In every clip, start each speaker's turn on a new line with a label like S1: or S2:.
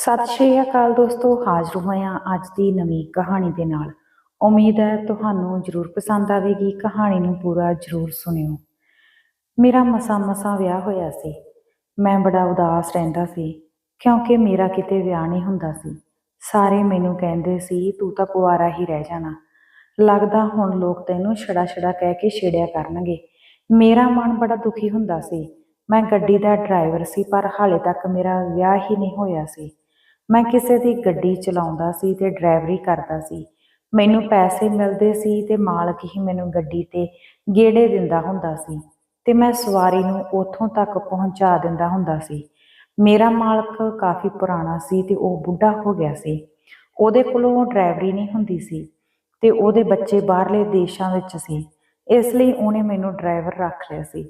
S1: ਸਤਿ ਸ਼੍ਰੀ ਅਕਾਲ ਦੋਸਤੋ, ਹਾਜ਼ਰ ਹੋਇਆ ਅੱਜ ਦੀ ਨਵੀਂ ਕਹਾਣੀ ਦੇ ਨਾਲ। ਉਮੀਦ ਹੈ ਤੁਹਾਨੂੰ ਜ਼ਰੂਰ ਪਸੰਦ ਆਵੇਗੀ। ਕਹਾਣੀ ਨੂੰ ਪੂਰਾ ਜ਼ਰੂਰ ਸੁਣਿਓ। ਮੇਰਾ ਮਸਾ ਮਸਾ ਵਿਆਹ ਹੋਇਆ ਸੀ। ਮੈਂ ਬੜਾ ਉਦਾਸ ਰਹਿੰਦਾ ਸੀ, ਕਿਉਂਕਿ ਮੇਰਾ ਕਿਤੇ ਵਿਆਹ ਨਹੀਂ ਹੁੰਦਾ ਸੀ। ਸਾਰੇ ਮੈਨੂੰ ਕਹਿੰਦੇ ਸੀ, ਤੂੰ ਤਾਂ ਕੁਆਰਾ ਹੀ ਰਹਿ ਜਾਣਾ। ਲੱਗਦਾ ਹੁਣ ਲੋਕ ਤੈਨੂੰ ਛੜਾ ਛੜਾ ਕਹਿ ਕੇ ਛੇੜਿਆ ਕਰਨਗੇ। ਮੇਰਾ ਮਨ ਬੜਾ ਦੁਖੀ ਹੁੰਦਾ ਸੀ। ਮੈਂ ਗੱਡੀ ਦਾ ਡਰਾਈਵਰ ਸੀ, ਪਰ ਹਾਲੇ ਤੱਕ ਮੇਰਾ ਵਿਆਹ ਹੀ ਨਹੀਂ ਹੋਇਆ ਸੀ। ਮੈਂ ਕਿਸੇ ਦੀ ਗੱਡੀ ਚਲਾਉਂਦਾ ਸੀ ਤੇ ਡਰਾਈਵਰੀ ਕਰਦਾ ਸੀ। ਮੈਨੂੰ ਪੈਸੇ ਮਿਲਦੇ ਸੀ ਤੇ ਮਾਲਕ ਹੀ ਮੈਨੂੰ ਗੱਡੀ ਤੇ ਗੇੜੇ ਦਿੰਦਾ ਹੁੰਦਾ ਸੀ ਤੇ ਮੈਂ ਸਵਾਰੀ ਨੂੰ ਉੱਥੋਂ ਤੱਕ ਪਹੁੰਚਾ ਦਿੰਦਾ ਹੁੰਦਾ ਸੀ। ਮੇਰਾ ਮਾਲਕ ਕਾਫੀ ਪੁਰਾਣਾ ਸੀ ਤੇ ਉਹ ਬੁੱਢਾ ਹੋ ਗਿਆ ਸੀ। ਉਹਦੇ ਕੋਲੋਂ ਡਰਾਈਵਰੀ ਨਹੀਂ ਹੁੰਦੀ ਸੀ ਤੇ ਉਹਦੇ ਬੱਚੇ ਬਾਹਰਲੇ ਦੇਸ਼ਾਂ ਵਿੱਚ ਸੀ। ਇਸ ਲਈ ਉਹਨੇ ਮੈਨੂੰ ਡਰਾਈਵਰ ਰੱਖ ਲਿਆ ਸੀ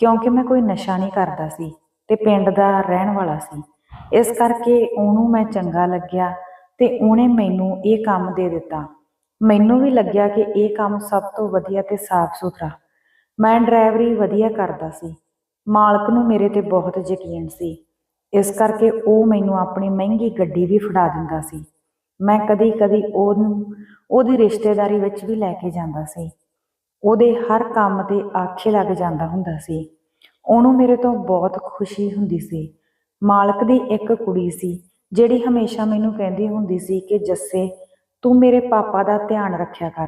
S1: ਕਿਉਂਕਿ ਮੈਂ ਕੋਈ ਨਸ਼ਾ ਨਹੀਂ ਕਰਦਾ ਸੀ ਤੇ ਪਿੰਡ ਦਾ ਰਹਿਣ ਵਾਲਾ ਸੀ। ਇਸ ਕਰਕੇ ਉਹਨੂੰ ਮੈਂ ਚੰਗਾ ਲੱਗਿਆ ਤੇ ਉਹਨੇ ਮੈਨੂੰ ਇਹ ਕੰਮ ਦੇ ਦਿੱਤਾ। ਮੈਨੂੰ ਵੀ ਲੱਗਿਆ ਕਿ ਇਹ ਕੰਮ ਸਭ ਤੋਂ ਵਧੀਆ ਤੇ ਸਾਫ਼ ਸੁਥਰਾ। ਮੈਂ ਡਰਾਈਵਰੀ ਵਧੀਆ ਕਰਦਾ ਸੀ। ਮਾਲਕ ਨੂੰ ਮੇਰੇ ਤੇ ਬਹੁਤ ਯਕੀਨ ਸੀ। ਇਸ ਕਰਕੇ ਉਹ ਮੈਨੂੰ ਆਪਣੀ ਮਹਿੰਗੀ ਗੱਡੀ ਵੀ ਫੜਾ ਦਿੰਦਾ ਸੀ। ਮੈਂ ਕਦੀ-ਕਦੀ ਉਹਨੂੰ, ਉਹਦੀ ਰਿਸ਼ਤੇਦਾਰੀ ਵਿੱਚ ਵੀ ਲੈ ਕੇ ਜਾਂਦਾ ਸੀ। ਉਹਦੇ ਹਰ ਕੰਮ ਤੇ ਆਖੇ ਲੱਗ ਜਾਂਦਾ ਹੁੰਦਾ ਸੀ। ਉਹਨੂੰ ਮੇਰੇ ਤੋਂ ਬਹੁਤ ਖੁਸ਼ੀ ਹੁੰਦੀ ਸੀ। ਮਾਲਕ ਦੀ ਇੱਕ ਕੁੜੀ ਸੀ, ਜਿਹੜੀ ਹਮੇਸ਼ਾ ਮੈਨੂੰ ਕਹਿੰਦੀ ਹੁੰਦੀ ਸੀ ਕਿ, ਜੱਸੇ, ਤੂੰ ਮੇਰੇ ਪਾਪਾ ਦਾ ਧਿਆਨ ਰੱਖਿਆ ਕਰ।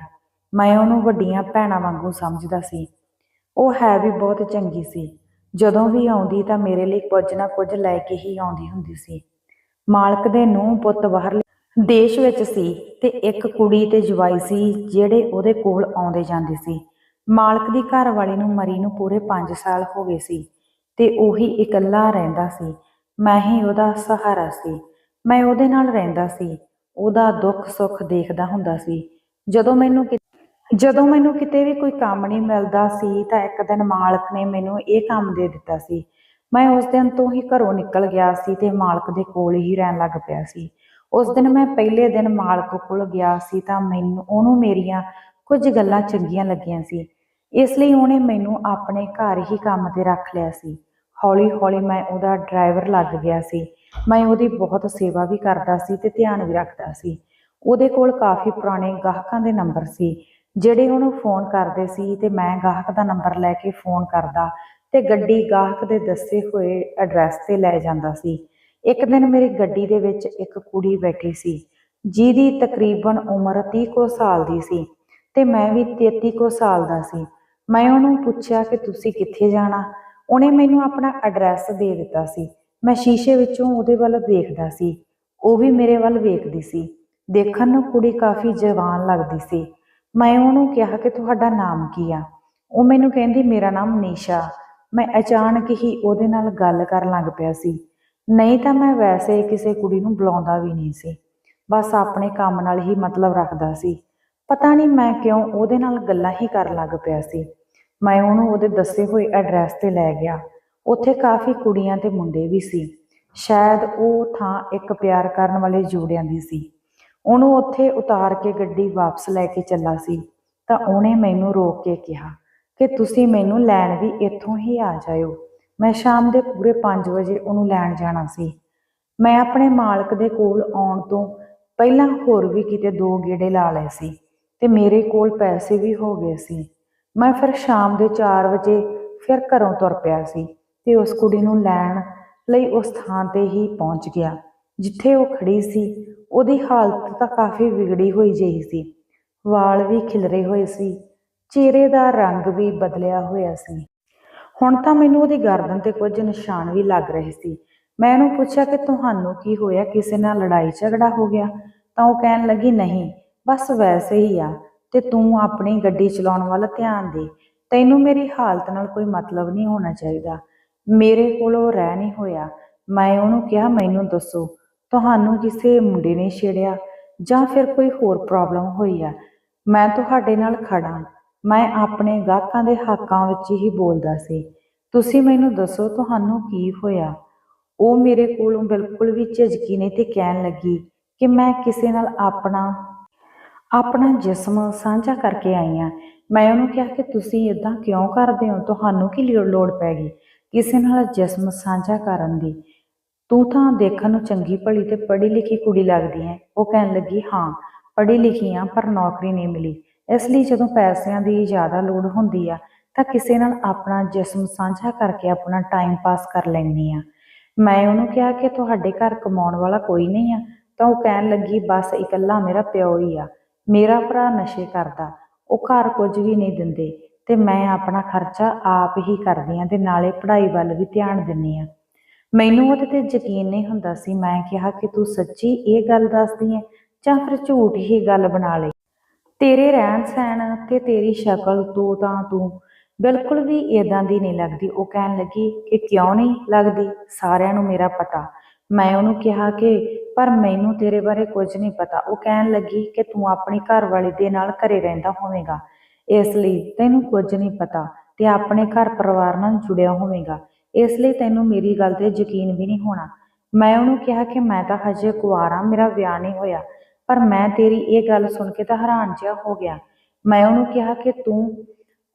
S1: ਮੈਂ ਉਹਨੂੰ ਵੱਡੀਆਂ ਭੈਣਾਂ ਵਾਂਗੂ ਸਮਝਦਾ ਸੀ। ਉਹ ਹੈ ਵੀ ਬਹੁਤ ਚੰਗੀ ਸੀ। ਜਦੋਂ ਵੀ ਆਉਂਦੀ ਤਾਂ ਮੇਰੇ ਲਈ ਕੁਝ ਨਾ ਕੁਝ ਲੈ ਕੇ ਹੀ ਆਉਂਦੀ ਹੁੰਦੀ ਸੀ। ਮਾਲਕ ਦੇ ਨੂੰਹ ਪੁੱਤ ਬਾਹਰ ਦੇਸ਼ ਵਿੱਚ ਸੀ ਤੇ ਇੱਕ ਕੁੜੀ ਤੇ ਜਵਾਈ ਸੀ, ਜਿਹੜੇ ਉਹਦੇ ਕੋਲ ਆਉਂਦੇ ਜਾਂਦੇ ਸੀ। ਮਾਲਕ ਦੀ ਘਰ ਵਾਲੀ ਨੂੰ ਮਰੀ ਨੂੰ ਪੂਰੇ 5 ਸਾਲ ਹੋ ਗਏ ਸੀ ਤੇ ਉਹੀ ਇਕੱਲਾ ਰਹਿੰਦਾ ਸੀ। ਮੈਂ ਹੀ ਉਹਦਾ ਸਹਾਰਾ ਸੀ। ਮੈਂ ਉਹਦੇ ਨਾਲ ਰਹਿੰਦਾ ਸੀ। ਉਹਦਾ ਦੁੱਖ ਸੁੱਖ ਦੇਖਦਾ ਹੁੰਦਾ ਸੀ। ਜਦੋਂ ਮੈਨੂੰ ਜਦੋਂ ਮੈਨੂੰ ਕਿਤੇ ਵੀ ਕੋਈ ਕੰਮ ਨਹੀਂ ਮਿਲਦਾ ਸੀ ਤਾਂ ਇੱਕ ਦਿਨ ਮਾਲਕ ਨੇ ਮੈਨੂੰ ਇਹ ਕੰਮ ਦੇ ਦਿੱਤਾ ਸੀ। ਮੈਂ ਉਸ ਦਿਨ ਤੋਂ ਹੀ ਘਰੋਂ ਨਿਕਲ ਗਿਆ ਸੀ ਤੇ ਮਾਲਕ ਦੇ ਕੋਲ ਹੀ ਰਹਿਣ ਲੱਗ ਪਿਆ ਸੀ। ਉਸ ਦਿਨ ਮੈਂ ਪਹਿਲੇ ਦਿਨ ਮਾਲਕ ਕੋਲ ਗਿਆ ਸੀ ਤਾਂ ਮੈਨੂੰ ਉਹਨੂੰ ਮੇਰੀਆਂ ਕੁਝ ਗੱਲਾਂ ਚੰਗੀਆਂ ਲੱਗੀਆਂ ਸੀ। ਇਸ ਲਈ ਉਹਨੇ ਮੈਨੂੰ ਆਪਣੇ ਘਰ ਹੀ ਕੰਮ ਤੇ ਰੱਖ ਲਿਆ ਸੀ। ਹੌਲੀ-ਹੌਲੀ ਮੈਂ ਉਹਦਾ ਡਰਾਈਵਰ ਲੱਗ ਗਿਆ ਸੀ। ਮੈਂ ਉਹਦੀ ਬਹੁਤ ਸੇਵਾ ਵੀ ਕਰਦਾ ਸੀ ਤੇ ਧਿਆਨ ਵੀ ਰੱਖਦਾ ਸੀ। ਉਹਦੇ ਕੋਲ ਕਾਫੀ ਪੁਰਾਣੇ ਗਾਹਕਾਂ ਦੇ ਨੰਬਰ ਸੀ। ਜਿਹੜੇ ਉਹਨੂੰ ਫੋਨ ਕਰਦੇ ਸੀ ਤੇ ਮੈਂ ਗਾਹਕ ਦਾ ਨੰਬਰ ਲੈ ਕੇ ਫੋਨ ਕਰਦਾ ਤੇ ਗੱਡੀ ਗਾਹਕ ਦੇ ਦੱਸੇ ਹੋਏ ਐਡਰੈਸ ਤੇ ਲੈ ਜਾਂਦਾ ਸੀ। ਇੱਕ ਦਿਨ ਮੇਰੀ ਗੱਡੀ ਦੇ ਵਿੱਚ ਇੱਕ ਕੁੜੀ ਬੈਠੀ ਸੀ, ਜਿਹਦੀ ਤਕਰੀਬਨ ਉਮਰ 30 ਕੁ ਸਾਲ ਦੀ ਸੀ ਤੇ ਮੈਂ ਵੀ 33 ਕੁ ਸਾਲ ਦਾ ਸੀ। ਮੈਂ ਉਹਨੂੰ ਪੁੱਛਿਆ ਕਿ ਤੁਸੀਂ ਕਿੱਥੇ ਜਾਣਾ? ਉਹਨੇ ਮੈਨੂੰ ਆਪਣਾ ਐਡਰੈਸ ਦੇ ਦਿੱਤਾ ਸੀ। ਮੈਂ ਸ਼ੀਸ਼ੇ ਵਿੱਚੋਂ ਉਹਦੇ ਵੱਲ ਵੇਖਦਾ ਸੀ। ਉਹ ਵੀ ਮੇਰੇ ਵੱਲ ਵੇਖਦੀ ਸੀ। ਦੇਖਣ ਨੂੰ ਕੁੜੀ ਕਾਫੀ ਜਵਾਨ ਲੱਗਦੀ ਸੀ। ਮੈਂ ਉਹਨੂੰ ਕਿਹਾ ਕਿ ਤੁਹਾਡਾ ਨਾਮ ਕੀ ਆ? ਉਹ ਮੈਨੂੰ ਕਹਿੰਦੀ, ਮੇਰਾ ਨਾਮ ਨੀਸ਼ਾ। ਮੈਂ ਅਚਾਨਕ ਹੀ ਉਹਦੇ ਨਾਲ ਗੱਲ ਕਰਨ ਲੱਗ ਪਿਆ ਸੀ। ਨਹੀਂ ਤਾਂ ਮੈਂ ਵੈਸੇ ਕਿਸੇ ਕੁੜੀ ਨੂੰ ਬੁਲਾਉਂਦਾ ਵੀ ਨਹੀਂ ਸੀ। ਬਸ ਆਪਣੇ ਕੰਮ ਨਾਲ ਹੀ ਮਤਲਬ ਰੱਖਦਾ ਸੀ। ਪਤਾ ਨਹੀਂ ਮੈਂ ਕਿਉਂ ਉਹਦੇ ਨਾਲ ਗੱਲਾਂ ਹੀ ਕਰਨ ਲੱਗ ਪਿਆ ਸੀ। ਮੈਂ ਉਹਨੂੰ ਉਹਦੇ ਦੱਸੇ ਹੋਏ ਐਡਰੈਸ ਤੇ ਲੈ ਗਿਆ। ਉੱਥੇ ਕਾਫੀ ਕੁੜੀਆਂ ਤੇ ਮੁੰਡੇ ਵੀ ਸੀ। ਸ਼ਾਇਦ ਉਹ ਥਾਂ ਇੱਕ ਪਿਆਰ ਕਰਨ ਵਾਲੇ ਜੋੜਿਆਂ ਦੀ ਸੀ। ਉਹਨੂੰ ਉੱਥੇ ਉਤਾਰ ਕੇ ਗੱਡੀ ਵਾਪਸ ਲੈ ਕੇ ਚੱਲਾ ਸੀ। ਤਾਂ ਉਹਨੇ ਮੈਨੂੰ ਰੋਕ ਕੇ ਕਿਹਾ ਕਿ ਤੁਸੀਂ ਮੈਨੂੰ ਲੈਣ ਵੀ ਇੱਥੋਂ ਹੀ ਆ ਜਾਇਓ। ਮੈਂ ਸ਼ਾਮ ਦੇ ਪੂਰੇ 5 ਵਜੇ ਉਹਨੂੰ ਲੈਣ ਜਾਣਾ ਸੀ। ਮੈਂ ਆਪਣੇ ਮਾਲਕ ਦੇ ਕੋਲ ਆਉਣ ਤੋਂ ਪਹਿਲਾਂ ਹੋਰ ਵੀ ਕਿਤੇ ਦੋ ਗੇੜੇ ਲਾ ਲਏ ਸੀ ਤੇ ਮੇਰੇ ਕੋਲ ਪੈਸੇ ਵੀ ਹੋ ਗਏ ਸੀ। ਮੈਂ ਫਿਰ ਸ਼ਾਮ ਦੇ 4 ਵਜੇ ਫਿਰ ਘਰੋਂ ਤੁਰ ਪਿਆ ਸੀ ਤੇ ਉਸ ਕੁੜੀ ਨੂੰ ਲੈਣ ਲਈ ਉਸ ਥਾਂ ਤੇ ਹੀ ਪਹੁੰਚ ਗਿਆ, ਜਿੱਥੇ ਉਹ ਖੜੀ ਸੀ। ਉਹਦੀ ਹਾਲਤ ਤਾਂ ਕਾਫੀ ਵਿਗੜੀ ਹੋਈ ਜਿਹੀ ਸੀ। ਵਾਲ ਵੀ ਖਿਲਰੇ ਹੋਏ ਸੀ, ਚਿਹਰੇ ਦਾ ਰੰਗ ਵੀ ਬਦਲਿਆ ਹੋਇਆ ਸੀ। ਹੁਣ ਤਾਂ ਮੈਨੂੰ ਉਹਦੀ ਗਰਦਨ ਤੇ ਕੁਝ ਨਿਸ਼ਾਨ ਵੀ ਲੱਗ ਰਹੇ ਸੀ। ਮੈਂ ਉਹਨੂੰ ਪੁੱਛਿਆ ਕਿ ਤੁਹਾਨੂੰ ਕੀ ਹੋਇਆ, ਕਿਸੇ ਨਾਲ ਲੜਾਈ ਝਗੜਾ ਹੋ ਗਿਆ? ਤਾਂ ਉਹ ਕਹਿਣ ਲੱਗੀ, ਨਹੀਂ, ਬਸ ਵੈਸੇ ਹੀ ਆ। ਤੇ ਤੂੰ ਆਪਣੀ ਗੱਡੀ ਚਲਾਉਣ ਵੱਲ ਧਿਆਨ ਦੇ। ਤੈਨੂੰ ਮੇਰੀ ਹਾਲਤ ਨਾਲ ਕੋਈ ਮਤਲਬ ਨਹੀਂ ਹੋਣਾ ਚਾਹੀਦਾ। ਮੇਰੇ ਕੋਲ ਰਹਿ ਨਹੀਂ ਹੋਇਆ। ਮੈਂ ਉਹਨੂੰ ਕਿਹਾ, ਮੈਨੂੰ ਦੱਸੋ, ਤੁਹਾਨੂੰ ਕਿਸੇ ਮੁੰਡੇ ਨੇ ਛੇੜਿਆ? ਜਾਂ ਫਿਰ ਕੋਈ ਹੋਰ ਪ੍ਰੋਬਲਮ ਹੋਈ ਆ? ਮੈਂ ਤੁਹਾਡੇ ਨਾਲ ਖੜਾ ਮੈਂ ਆਪਣੇ ਗਾਹਕਾਂ ਦੇ ਹੱਕਾਂ ਵਿੱਚ ਹੀ ਬੋਲਦਾ ਸੀ। ਤੁਸੀਂ ਮੈਨੂੰ ਦੱਸੋ, ਤੁਹਾਨੂੰ ਕੀ ਹੋਇਆ? ਉਹ ਮੇਰੇ ਕੋਲੋਂ ਬਿਲਕੁਲ ਵੀ ਝਿਜਕੀ ਨਹੀਂ ਤੇ ਕਹਿਣ ਲੱਗੀ ਕਿ ਮੈਂ ਕਿਸੇ ਨਾਲ ਆਪਣਾ ਆਪਣਾ ਜਿਸਮ ਸਾਂਝਾ ਕਰਕੇ ਆਈ ਹਾਂ ਮੈਂ ਉਹਨੂੰ ਕਿਹਾ ਕਿ ਤੁਸੀਂ ਇਦਾਂ ਕਿਉਂ ਕਰਦੇ ਹੋ? ਤੁਹਾਨੂੰ ਕੀ ਲੋੜ ਲੋੜ ਪੈ ਗਈ? ਕਿਸੇ ਨਾਲ ਜਿਸਮ ਸਾਂਝਾ ਕਰਨ ਦੀ। ਤੂੰ ਤਾਂ ਦੇਖਣ ਨੂੰ ਚੰਗੀ ਭਲੀ ਤੇ ਪੜ੍ਹੀ ਲਿਖੀ ਕੁੜੀ ਲੱਗਦੀ ਹੈ। ਉਹ ਕਹਿਣ ਲੱਗੀ, ਹਾਂ ਪੜ੍ਹੀ ਲਿਖੀ ਆ, ਪਰ ਨੌਕਰੀ ਨਹੀਂ ਮਿਲੀ। ਇਸ ਲਈ ਜਦੋਂ ਪੈਸਿਆਂ ਦੀ ਜ਼ਿਆਦਾ ਲੋੜ ਹੁੰਦੀ ਆ, ਤਾਂ ਕਿਸੇ ਨਾਲ ਆਪਣਾ ਜਿਸਮ ਸਾਂਝਾ ਕਰਕੇ ਆਪਣਾ ਟਾਈਮ ਪਾਸ ਕਰ ਲੈਂਦੀ ਆ। ਮੈਂ ਉਹਨੂੰ ਕਿਹਾ ਕਿ ਤੁਹਾਡੇ ਘਰ ਕਮਾਉਣ ਵਾਲਾ ਕੋਈ ਨਹੀਂ ਆ। ਤਾਂ ਉਹ ਕਹਿਣ ਲੱਗੀ, ਬਸ ਇਕੱਲਾ ਮੇਰਾ ਪਿਓ ਹੀ ਆ। ਮੇਰਾ ਭਰਾ ਨਸ਼ੇ ਕਰਦਾ, ਉਹ ਘਰ ਕੁਝ ਵੀ ਨਹੀਂ ਦਿੰਦੇ ਤੇ ਮੈਂ ਆਪਣਾ ਖਰਚਾ ਆਪ ਹੀ ਕਰਦੀ ਆ ਤੇ ਨਾਲੇ ਪੜ੍ਹਾਈ ਵੱਲ ਵੀ ਧਿਆਨ ਦਿੰਨੀ ਆ ਮੈਨੂੰ ਉਹਦੇ ਤੇ ਯਕੀਨ ਨਹੀਂ ਹੁੰਦਾ ਸੀ, ਮੈਂ ਕਿਹਾ ਕਿ ਤੂੰ ਸੱਚੀ ਇਹ ਗੱਲ ਦੱਸਦੀ ਹੈ ਜਾਂ ਫਿਰ ਝੂਠ ਹੀ ਗੱਲ ਬਣਾ ਲਈ ਤੇਰੇ ਰਹਿਣ ਸਹਿਣ ਤੇ ਤੇਰੀ ਸ਼ਕਲ ਤੋਂ ਤਾਂ ਤੂੰ, ਬਿਲਕੁਲ ਵੀ ਇਦਾਂ ਦੀ ਨਹੀਂ ਲੱਗਦੀ। ਉਹ ਕਹਿਣ ਲੱਗੀ ਕਿ ਕਿਉਂ ਨਹੀਂ ਲੱਗਦੀ? ਸਾਰਿਆਂ ਨੂੰ ਮੇਰਾ ਪਤਾ। ਮੈਂ ਉਹਨੂੰ ਕਿਹਾ ਕਿ, ਪਰ ਮੈਨੂੰ ਤੇਰੇ ਬਾਰੇ ਕੁਝ ਨਹੀਂ ਪਤਾ। ਉਹ ਕਹਿਣ ਲੱਗੀ ਕਿ ਤੂੰ ਆਪਣੀ ਘਰਵਾਲੀ ਦੇ ਨਾਲ ਘਰੇ ਰਹਿੰਦਾ ਹੋਵੇਂਗਾ। ਇਸ ਲਈ ਤੈਨੂੰ ਕੁਝ ਨਹੀਂ ਪਤਾ ਤੇ ਆਪਣੇ ਘਰ ਪਰਿਵਾਰ ਨਾਲ ਜੁੜਿਆ ਹੋਵੇਂਗਾ। ਇਸ ਲਈ ਤੈਨੂੰ ਮੇਰੀ ਗੱਲ ਤੇ ਯਕੀਨ ਵੀ ਨਹੀਂ ਹੋਣਾ। ਮੈਂ ਉਹਨੂੰ ਕਿਹਾ ਕਿ ਮੈਂ ਤਾਂ ਹਜੇ ਕੁਆਰਾ ਮੇਰਾ ਵਿਆਹ ਨਹੀਂ ਹੋਇਆ, ਪਰ ਮੈਂ ਤੇਰੀ ਇਹ ਗੱਲ ਸੁਣ ਕੇ ਤਾਂ ਹੈਰਾਨ ਜਿਹਾ ਹੋ ਗਿਆ। ਮੈਂ ਉਹਨੂੰ ਕਿਹਾ ਕਿ ਤੂੰ